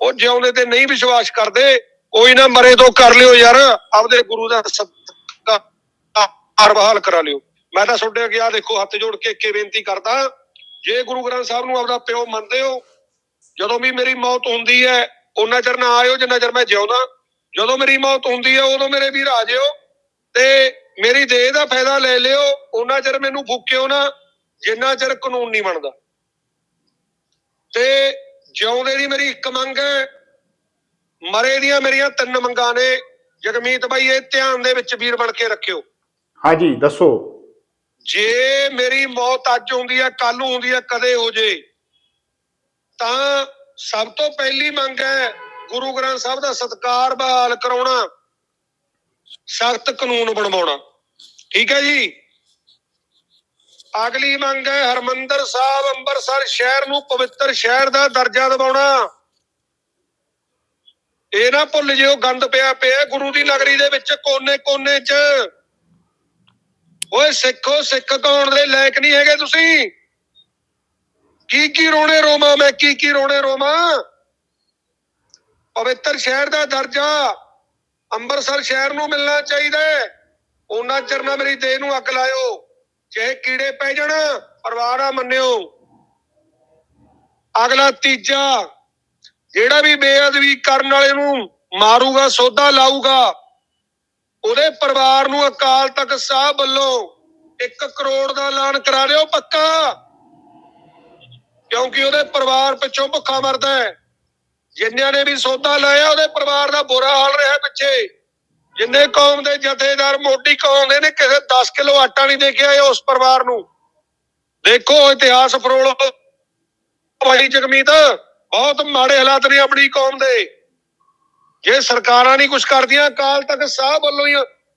ਉਹ ਜਿਉਂਦੇ ਤੇ ਨਹੀਂ ਵਿਸ਼ਵਾਸ ਕਰਦੇ ਕੋਈ ਨਾ ਮਰੇ ਤੋਂ ਕਰ ਲਿਓ ਯਾਰ ਆਪਦੇ ਗੁਰੂ ਦਾ ਸਦਕਾ ਹਰ ਬਹਾਲ ਕਰਾ ਲਿਓ। ਮੈਂ ਤਾਂ ਤੁਹਾਡੇ ਅੱਗੇ ਆ ਦੇਖੋ ਹੱਥ ਜੋੜ ਕੇ ਇੱਕੇ ਬੇਨਤੀ ਕਰਦਾ ਜੇ ਗੁਰੂ ਗ੍ਰੰਥ ਸਾਹਿਬ ਨੂੰ ਆਪਦਾ ਪਿਓ ਮੰਨਦੇ ਹੋ, ਜਦੋਂ ਵੀ ਮੇਰੀ ਮੌਤ ਹੁੰਦੀ ਹੈ ਉਹਨਾਂ ਚਿਰ ਨਾ ਆਇਓ, ਜਿੰਨਾ ਚਿਰ ਮੈਂ ਜਿਉਂਦਾ। ਜਦੋਂ ਮੇਰੀ ਮੌਤ ਹੁੰਦੀ ਹੈ, ਉਦੋਂ ਮੇਰੇ ਵੀਰ ਆ ਜਿਓ ਤੇ ਮੇਰੀ ਦੇਹ ਦਾ ਫਾਇਦਾ ਲੈ ਲਿਓ ਉਹਨਾਂ ਚਿਰ ਮੈਨੂੰ ਫੂਕਿਓ ਨਾ, ਜਿੰਨਾ ਚਿਰ ਕਾਨੂੰਨ ਨਹੀਂ ਬਣਦਾ। ਤੇ ਜਿਉਂਦੇ ਦੀ ਮੇਰੀ ਇੱਕ ਮੰਗ ਹੈ, ਮਰੇ ਦੀਆਂ ਮੇਰੀਆਂ ਤਿੰਨ ਮੰਗਾਂ ਨੇ। ਜਗਮੀਤ ਬਾਈ, ਇਹ ਧਿਆਨ ਦੇ ਵਿੱਚ ਵੀਰ ਬਣ ਕੇ ਰੱਖਿਓ। ਹਾਂਜੀ, ਦੱਸੋ। ਜੇ ਮੇਰੀ ਮੌਤ ਅੱਜ ਆਉਂਦੀ ਹੈ ਕੱਲ ਨੂੰ ਹੁੰਦੀ ਹੈ ਕਦੇ ਹੋ ਜੇ, ਤਾਂ ਸਭ ਤੋਂ ਪਹਿਲੀ ਮੰਗ ਹੈ ਗੁਰੂ ਗ੍ਰੰਥ ਸਾਹਿਬ ਦਾ ਸਤਕਾਰ ਬਹਾਲ ਕਰਾਉਣਾ, ਸਖਤ ਕਾਨੂੰਨ ਬਣਵਾਉਣਾ। ਠੀਕ ਹੈ ਜੀ? ਅਗਲੀ ਮੰਗ ਹੈ ਹਰਮੰਦਰ ਸਾਹਿਬ ਅੰਮ੍ਰਿਤਸਰ ਸ਼ਹਿਰ ਨੂੰ ਪਵਿੱਤਰ ਸ਼ਹਿਰ ਦਾ ਦਰਜਾ ਦਿਵਾਉਣਾ। ਇਹ ਨਾ ਭੁੱਲ ਜਿਓ, ਗੰਦ ਪਿਆ ਪਿਆ ਗੁਰੂ ਦੀ ਨਗਰੀ ਦੇ ਵਿੱਚ ਕੋਨੇ-ਕੋਨੇ 'ਚ। ਓਏ ਸਿੱਖੋ, ਸਿੱਖ ਕਹਾਉਣ ਦੇ ਲਾਇਕ ਨਹੀਂ ਹੈਗੇ ਤੁਸੀਂ? ਕੀ ਕੀ ਰੋਣੇ ਰੋਮਾ ਮੈਂ, ਕੀ ਕੀ ਰੋਣੇ ਰੋਮਾ ਪਵਿੱਤਰ ਸ਼ਹਿਰ ਦਾ ਦਰਜਾ, ਅੰਮ੍ਰਿਤਸਰ ਸ਼ਹਿਰ ਨੂੰ ਮਿਲਣਾ ਚਾਹੀਦਾ ਹੈ। ਉਹਨਾਂ ਚਿਰ ਨਾ ਮੇਰੀ ਦੇਹ ਨੂੰ ਅੱਗ ਲਾਇਓ। ਚਾਹੇ ਕੀੜੇ ਪੈ ਜਾਣ, ਪਰਿਵਾਰ ਆ ਮੰਨਿਓ। ਅਗਲਾ ਤੀਜਾ, ਜਿਹੜਾ ਵੀ ਬੇਅਦਬੀ ਕਰਨ ਵਾਲੇ ਨੂੰ ਮਾਰੂਗਾ, ਸੋਧਾ ਲਾਊਗਾ। ਉਹਦੇ ਪਰਿਵਾਰ ਨੂੰ ਅਕਾਲ ਤਖਤ ਸਾਹਿਬ ਵੱਲੋਂ 1 ਕਰੋੜ ਦਾ ਐਲਾਨ ਕਰਾ ਦਿਓ ਪੱਕਾ। ਕਿਉਂਕਿ ਉਹਦੇ ਪਰਿਵਾਰ ਪਿੱਛੋਂ ਭੁੱਖਾ ਮਰਦਾ ਹੈ। ਜਿੰਨਿਆਂ ਨੇ ਵੀ ਸੌਦਾ ਲਾਇਆ, ਉਹਦੇ ਪਰਿਵਾਰ ਦਾ ਬੁਰਾ ਹਾਲ ਰਿਹਾ ਪਿੱਛੇ। ਜਿੰਨੇ ਕੌਮ ਦੇ ਜਥੇਦਾਰ, ਮੋਢੀ ਕੌਮ ਨੇ, ਕਿਸੇ 10 ਕਿਲੋ ਆਟਾ ਨਹੀਂ ਦੇ ਕੇ ਆਏ ਉਸ ਪਰਿਵਾਰ ਨੂੰ। ਦੇਖੋ, ਇਤਿਹਾਸ ਫਰੋਲੋ। ਭਾਈ ਜਗਮੀਤ, ਬਹੁਤ ਮਾੜੇ ਹਾਲਾਤ ਨੇ ਆਪਣੀ ਕੌਮ ਦੇ। ਜੇ ਸਰਕਾਰਾਂ ਨਹੀਂ ਕੁਝ ਕਰਦੀਆਂ ਅਕਾਲ ਤੱਕ ਸਾਹਿਬ ਵੱਲੋਂ ਹੀ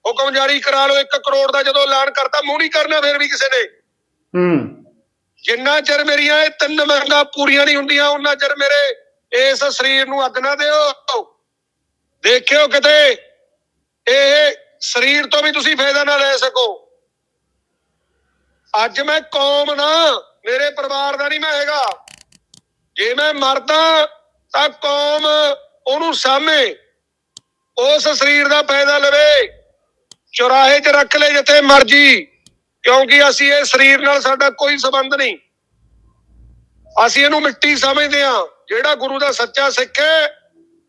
ਹੁਕਮ ਜਾਰੀ ਕਰਾ ਲਓ 1 ਕਰੋੜ ਦਾ ਜਦੋਂ ਐਲਾਨ ਕਰਤਾ ਮੂੰਹ ਨਹੀਂ ਕਰਨਾ ਫਿਰ ਵੀ ਕਿਸੇ ਨੇ। ਹੂੰ। ਜਿੰਨਾ ਚਿਰ ਮੇਰੀਆਂ ਇਹ ਤਿੰਨ ਮੰਗਾਂ ਪੂਰੀਆਂ ਨਹੀਂ ਹੁੰਦੀਆਂ ਉਹਨਾਂ ਚਿਰ ਮੇਰੇ ਇਸ ਸਰੀਰ ਨੂੰ ਅੱਗ ਨਾ ਦਿਓ। ਦੇਖਿਓ ਕਿਤੇ ਇਹ ਸਰੀਰ ਤੋਂ ਵੀ ਤੁਸੀਂ ਫਾਇਦਾ ਨਾ ਲੈ ਸਕੋ। ਅੱਜ ਮੈਂ ਕੌਮ ਨਾ ਮੇਰੇ ਪਰਿਵਾਰ ਦਾ ਨਹੀਂ ਮੈਂ ਹੈਗਾ। ਜੇ ਮੈਂ ਮਰਦਾ ਤਾਂ ਕੌਮ ਉਹਨੂੰ ਸਾਹਮਣੇ ਉਸ ਸਰੀਰ ਦਾ ਫਾਇਦਾ ਲਵੇ। ਚੁਰਾਹੇ 'ਚ ਰੱਖ ਲੈ ਜਿੱਥੇ ਮਰਜ਼ੀ, ਕਿਉਂਕਿ ਅਸੀਂ ਇਹ ਸਰੀਰ ਨਾਲ ਸਾਡਾ ਕੋਈ ਸੰਬੰਧ ਨਹੀਂ। ਅਸੀਂ ਇਹਨੂੰ ਮਿੱਟੀ ਸਮਝਦੇ ਹਾਂ। ਜਿਹੜਾ ਗੁਰੂ ਦਾ ਸੱਚਾ ਸਿੱਖ ਹੈ,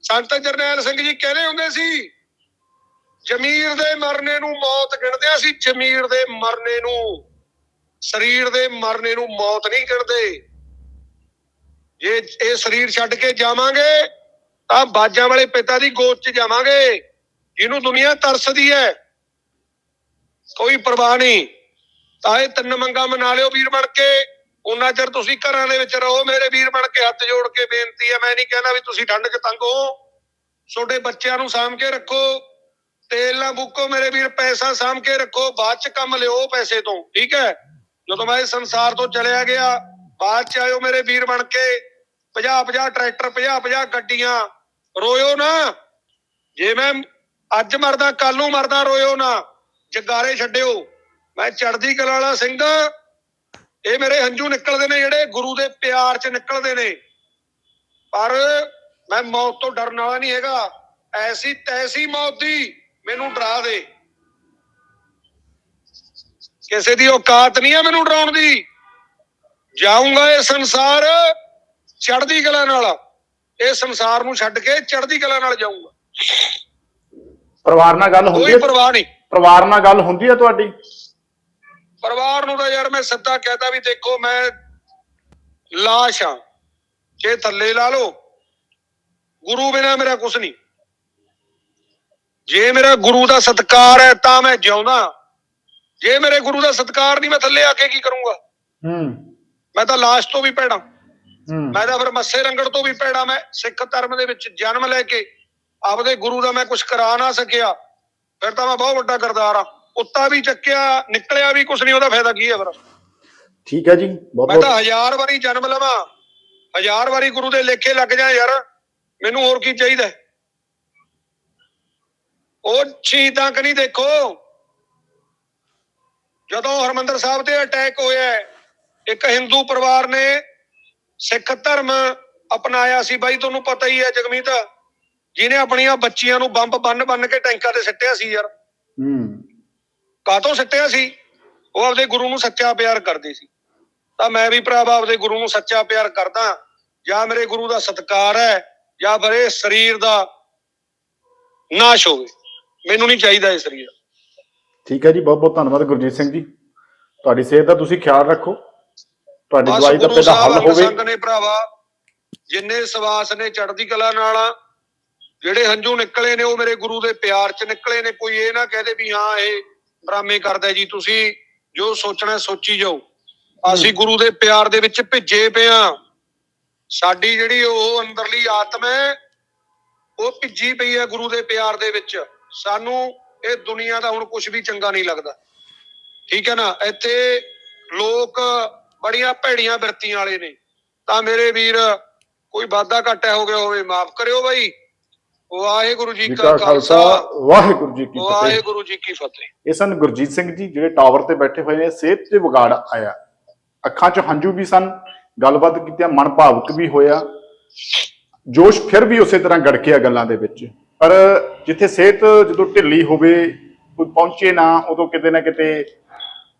ਸੰਤ ਜਰਨੈਲ ਸਿੰਘ ਜੀ ਕਹਿੰਦੇ ਹੁੰਦੇ ਸੀ, ਜ਼ਮੀਰ ਦੇ ਮਰਨੇ ਨੂੰ ਮੌਤ ਗਿਣਦੇ ਆ ਅਸੀਂ, ਜ਼ਮੀਰ ਦੇ ਮਰਨੇ ਨੂੰ, ਸਰੀਰ ਦੇ ਮਰਨੇ ਨੂੰ ਮੌਤ ਨਹੀਂ ਗਿਣਦੇ। ਜੇ ਇਹ ਸਰੀਰ ਛੱਡ ਕੇ ਜਾਵਾਂਗੇ ਤਾਂ ਬਾਜਾਂ ਵਾਲੇ ਪਿਤਾ ਦੀ ਗੋਦ 'ਚ ਜਾਵਾਂਗੇ, ਜਿਹਨੂੰ ਦੁਨੀਆ ਤਰਸਦੀ ਹੈ। ਕੋਈ ਪਰਵਾਹ ਨਹੀਂ। ਤਾਂ ਇਹ ਤਿੰਨ ਮੰਗਾ ਮਨਾ ਲਿਓ ਵੀਰ ਬਣ ਕੇ। ਉਹਨਾਂ ਚਿਰ ਤੁਸੀਂ ਘਰਾਂ ਦੇ ਵਿੱਚ ਰਹੋ, ਮੇਰੇ ਵੀਰ ਬਣ ਕੇ ਹੱਥ ਜੋੜ ਕੇ ਬੇਨਤੀ ਹੈ, ਮੈਂ ਨਹੀਂ ਕਹਿੰਦਾ ਵੀ ਤੁਸੀਂ ਠੰਡ 'ਚ ਤੰਗ ਹੋ। ਛੋਟੇ ਬੱਚਿਆਂ ਨੂੰ ਸਾਂਭ ਕੇ ਰੱਖੋ। ਤੇਲ ਨਾ ਬੁੱਕੋ ਮੇਰੇ ਵੀਰ, ਪੈਸਾ ਸਾਂਭ ਕੇ ਰੱਖੋ। ਬਾਅਦ 'ਚ ਕੰਮ ਲਿਓ ਪੈਸੇ ਤੋਂ, ਠੀਕ ਹੈ? ਜਦੋਂ ਮੈਂ ਇਸ ਸੰਸਾਰ ਤੋਂ ਚਲਿਆ ਗਿਆ, ਬਾਅਦ 'ਚ ਆਇਓ ਮੇਰੇ ਵੀਰ ਬਣ ਕੇ। 50 50 ਟਰੈਕਟਰ 50 50 ਗੱਡੀਆਂ। ਰੋਇਓ ਨਾ। ਜੇ ਮੈਂ ਅੱਜ ਮਰਦਾ ਕੱਲ ਨੂੰ ਮਰਦਾ, ਰੋਇਓ ਨਾ। ਜਗਾਰੇ ਛੱਡਿਓ। ਮੈਂ ਚੜਦੀ ਕਲਾ ਵਾਲਾ ਸਿੰਘ। ਇਹ ਮੇਰੇ ਹੰਝੂ ਨਿਕਲਦੇ ਨੇ, ਜਿਹੜੇ ਗੁਰੂ ਦੇ ਪਿਆਰ 'ਚ ਨਿਕਲਦੇ ਨੇ। ਪਰ ਮੈਂ ਮੌਤ ਤੋਂ ਡਰਨ ਵਾਲਾ ਨਹੀਂ ਹੈਗਾ। ਐਸੀ ਤੈਸੀ ਮੌਤ ਦੀ ਮੈਨੂੰ ਡਰਾ ਦੇ। ਕਿਸੇ ਦੀ ਔਕਾਤ ਨਹੀਂ ਹੈ ਮੈਨੂੰ ਡਰਾਉਣ ਦੀ। ਜਾਊਂਗਾ ਇਹ ਸੰਸਾਰ ਚੜਦੀ ਕਲਾ ਨਾਲ। ਇਹ ਸੰਸਾਰ ਨੂੰ ਛੱਡ ਕੇ ਚੜ੍ਹਦੀ ਕਲਾ ਨਾਲ ਜਾਊਂਗਾ। ਪਰਿਵਾਰ ਨਾਲ ਗੱਲ ਹੁੰਦੀ ਕੋਈ ਹੈ? ਪਰਵਾਹ ਨਹੀਂ। ਪਰਿਵਾਰ ਨਾਲ ਗੱਲ ਹੁੰਦੀ ਹੈ ਤੁਹਾਡੀ? ਪਰਿਵਾਰ ਨੂੰ ਤਾਂ ਯਾਰ ਮੈਂ ਸਿੱਧਾ ਕਹਤਾ ਵੀ ਦੇਖੋ ਮੈਂ ਲਾਸ਼ ਆ ਜੇ ਥੱਲੇ ਲਾ ਲਓ ਗੁਰੂ ਬਿਨਾ ਮੇਰਾ ਕੁਝ ਨਹੀਂ। ਜੇ ਮੇਰਾ ਗੁਰੂ ਦਾ ਸਤਕਾਰ ਹੈ ਤਾਂ ਮੈਂ ਜਿਉਂਦਾ ਜੇ ਮੇਰੇ ਗੁਰੂ ਦਾ ਸਤਕਾਰ ਨਹੀਂ ਮੈਂ ਥੱਲੇ ਆ ਕੇ ਕੀ ਕਰੂੰਗਾ? ਹੂੰ। ਮੈਂ ਤਾਂ ਲਾਸ਼ ਤੋਂ ਵੀ ਹੂੰ ਮੈਂ ਤਾਂ ਫਿਰ ਮੱਸੇ ਰੰਗੜ ਤੋਂ ਵੀ ਪੈੜਾ ਮੈਂ ਸਿੱਖ ਧਰਮ ਦੇ ਵਿੱਚ ਜਨਮ ਲੈ ਕੇ ਆਪਦੇ ਗੁਰੂ ਦਾ ਮੈਂ ਕੁਝ ਕਰਾ ਨਾ ਸਕਿਆ ਫਿਰ ਤਾਂ ਮੈਂ ਬਹੁਤ ਵੱਡਾ ਗਰਦਾਰ ਆ ਉੱਤਾ ਵੀ ਚੱਕਿਆ ਨਿਕਲਿਆ ਵੀ ਕੁਝ ਨਹੀਂ ਉਹਦਾ ਫਾਇਦਾ ਕੀ ਹੈ ਫਿਰ? ਠੀਕ ਹੈ ਜੀ ਬਹੁਤ ਮੈਂ ਤਾਂ ਹਜ਼ਾਰ ਵਾਰੀ ਜਨਮ ਲਵਾਂ ਹਜ਼ਾਰ ਵਾਰੀ ਗੁਰੂ ਦੇ ਲੇਖੇ ਲੱਗ ਜਾ ਯਾਰ ਮੈਨੂੰ ਹੋਰ ਕੀ ਚਾਹੀਦਾ? ਉਹ ਸ਼ਹੀਦਾਂ ਕਨੀ ਦੇਖੋ। ਜਦੋਂ ਹਰਮੰਦਰ ਸਾਹਿਬ ਤੇ ਅਟੈਕ ਹੋਇਆ ਇੱਕ ਹਿੰਦੂ ਪਰਿਵਾਰ ਨੇ ਸਿੱਖ ਧਰਮ ਅਪਣਾਇਆ ਸੀ ਬਾਈ ਤੁਹਾਨੂੰ ਪਤਾ ਹੀ ਹੈ ਜਗਮੀਤ। ਜਿਹਨੇ ਆਪਣੀਆਂ ਬੱਚੀਆਂ ਨੂੰ ਬੰਬ ਬੰਨ ਬੰਨ ਕੇ ਟੈਂਕਾਂ ਤੇ ਸਿੱਟਿਆ ਸੀ ਯਾਰ। ਹੂੰ। ਕਾਤੋਂ ਸਿੱਟਿਆ ਸੀ? ਉਹ ਆਪਦੇ ਗੁਰੂ ਨੂੰ ਸੱਚਾ ਪਿਆਰ ਕਰਦੇ ਸੀ। ਤਾਂ ਮੈਂ ਵੀ ਭਰਾਵਾ ਆਪਦੇ ਗੁਰੂ ਨੂੰ ਸੱਚਾ ਪਿਆਰ ਕਰਦਾ। ਜਾਂ ਮੇਰੇ ਗੁਰੂ ਦਾ ਸਤਿਕਾਰ ਹੈ ਜਾਂ ਫਿਰ ਇਹ ਸਰੀਰ ਦਾ ਨਾਸ਼ ਹੋਵੇ। ਮੈਨੂੰ ਨਹੀਂ ਚਾਹੀਦਾ ਇਹ ਸਰੀਰ। ਠੀਕ ਹੈ ਜੀ ਬਹੁਤ ਬਹੁਤ ਧੰਨਵਾਦ ਗੁਰਜੀਤ ਸਿੰਘ ਜੀ। ਤੁਹਾਡੀ ਸਿਹਤ ਦਾ ਤੁਸੀਂ ਖਿਆਲ ਰੱਖੋ। ਤੁਹਾਡੀ ਦਵਾਈ ਦਾ ਪਹਿਲਾ ਹੱਲ ਹੋਵੇ। ਸੰਗ ਨੇ ਭਰਾਵਾ ਜਿੰਨੇ ਸਵਾਸ ਨੇ ਚੜ੍ਹਦੀ ਕਲਾ ਨਾਲ ਆ, ਜਿਹੜੇ ਹੰਝੂ ਨਿਕਲੇ ਨੇ ਉਹ ਮੇਰੇ ਗੁਰੂ ਦੇ ਪਿਆਰ ਚ ਨਿਕਲੇ ਨੇ। ਕੋਈ ਇਹ ਨਾ ਕਹਦੇ ਵੀ ਹਾਂ ਇਹ ਡਰਾਮੇ ਕਰਦਾ ਜੀ। ਤੁਸੀਂ ਜੋ ਸੋਚਣਾ ਸੋਚੀ ਜਾਓ। ਅਸੀਂ ਗੁਰੂ ਦੇ ਪਿਆਰ ਦੇ ਵਿੱਚ ਭਿੱਜੇ ਪਏ ਆ ਸਾਡੀ ਜਿਹੜੀ ਉਹ ਅੰਦਰਲੀ ਆਤਮਾ ਹੈ ਉਹ ਭਿੱਜੀ ਪਈ ਹੈ ਗੁਰੂ ਦੇ ਪਿਆਰ ਦੇ ਵਿੱਚ। ਸਾਨੂੰ ਇਹ ਦੁਨੀਆ ਦਾ ਹੁਣ ਕੁਝ ਵੀ ਚੰਗਾ ਨਹੀਂ ਲੱਗਦਾ। ਠੀਕ ਹੈ ਨਾ? ਇੱਥੇ ਲੋਕ ਬੜੀਆਂ ਭੈੜੀਆਂ ਬਿਰਤੀਆਂ ਵਾਲੇ ਨੇ। ਤਾਂ ਮੇਰੇ ਵੀਰ ਕੋਈ ਵਾਧਾ ਘਾਟਾ ਹੋ ਗਿਆ ਹੋਵੇ ਮਾਫ ਕਰਿਓ ਬਾਈ। ਵਾਹਿਗੁਰੂ ਜੀ ਕਾ ਖਾਲਸਾ। ਵਾਹਿਗੁਰੂ ਜੀ ਕੀ ਫਤਿਹ। ਵਾਹਿਗੁਰੂ ਜੀ ਕੀ ਫਤਿਹ। ਇਹ ਸਨ ਗੁਰਜੀਤ ਸਿੰਘ ਜੀ ਜਿਹੜੇ ਟਾਵਰ ਤੇ ਬੈਠੇ ਹੋਏ ਨੇ ਸਿਹਤ ਤੇ ਵਿਗਾੜ ਆਇਆ। ਅੱਖਾਂ 'ਚ ਹੰਝੂ ਵੀ ਸਨ ਗੱਲਬਾਤ ਕੀਤੀ ਮਨ ਭਾਵੁਕ ਵੀ ਹੋਇਆ। ਜੋਸ਼ ਫਿਰ ਵੀ ਉਸੇ ਤਰ੍ਹਾਂ ਗੜਕਿਆ ਗੱਲਾਂ ਦੇ ਵਿੱਚ। ਪਰ ਜਿੱਥੇ ਸਿਹਤ ਜਦੋਂ ਢਿੱਲੀ ਹੋਵੇ ਕੋਈ ਪਹੁੰਚੇ ਨਾ ਉਦੋਂ ਕਿਤੇ ਨਾ ਕਿਤੇ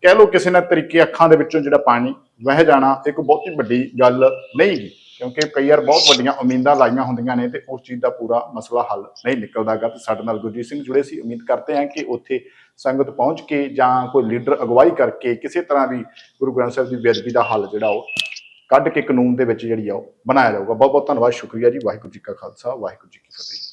ਕਹਿ ਲਓ ਕਿਸੇ ਨਾ ਤਰੀਕੇ ਅੱਖਾਂ ਦੇ ਵਿੱਚੋਂ ਜਿਹੜਾ ਪਾਣੀ ਵਹਿ ਜਾਣਾ ਇੱਕ ਬਹੁਤ ਹੀ ਵੱਡੀ ਗੱਲ ਨਹੀਂ ਗੀ, ਕਿਉਂਕਿ ਕਈ ਵਾਰ ਬਹੁਤ ਵੱਡੀਆਂ ਉਮੀਦਾਂ ਲਾਈਆਂ ਹੁੰਦੀਆਂ ਨੇ ਤੇ ਉਸ ਚੀਜ਼ ਦਾ ਪੂਰਾ ਮਸਲਾ ਹੱਲ ਨਹੀਂ ਨਿਕਲਦਾਗਾ। ਤੇ ਸਾਡੇ ਨਾਲ ਗੁਰਜੀਤ ਸਿੰਘ ਜੁੜੇ ਸੀ, ਉਮੀਦ ਕਰਦੇ ਹਾਂ ਕਿ ਉੱਥੇ ਸੰਗਤ ਪਹੁੰਚ ਕੇ ਜਾਂ ਕੋਈ ਲੀਡਰ ਅਗਵਾਈ ਕਰਕੇ ਕਿਸੇ ਤਰ੍ਹਾਂ ਵੀ ਗੁਰੂ ਗ੍ਰੰਥ ਸਾਹਿਬ ਦੀ ਬੇਅਦਬੀ ਦਾ ਹੱਲ ਜਿਹੜਾ ਉਹ ਕੱਢ ਕੇ ਕਾਨੂੰਨ ਦੇ ਵਿੱਚ ਜਿਹੜੀ ਆ ਉਹ ਬਣਾਇਆ ਜਾਊਗਾ। ਬਹੁਤ ਬਹੁਤ ਧੰਨਵਾਦ, ਸ਼ੁਕਰੀਆ ਜੀ। ਵਾਹਿਗੁਰੂ ਜੀ ਕਾ ਖਾਲਸਾ, ਵਾਹਿਗੁਰੂ ਜੀ ਕੀ ਫਤਿਹ।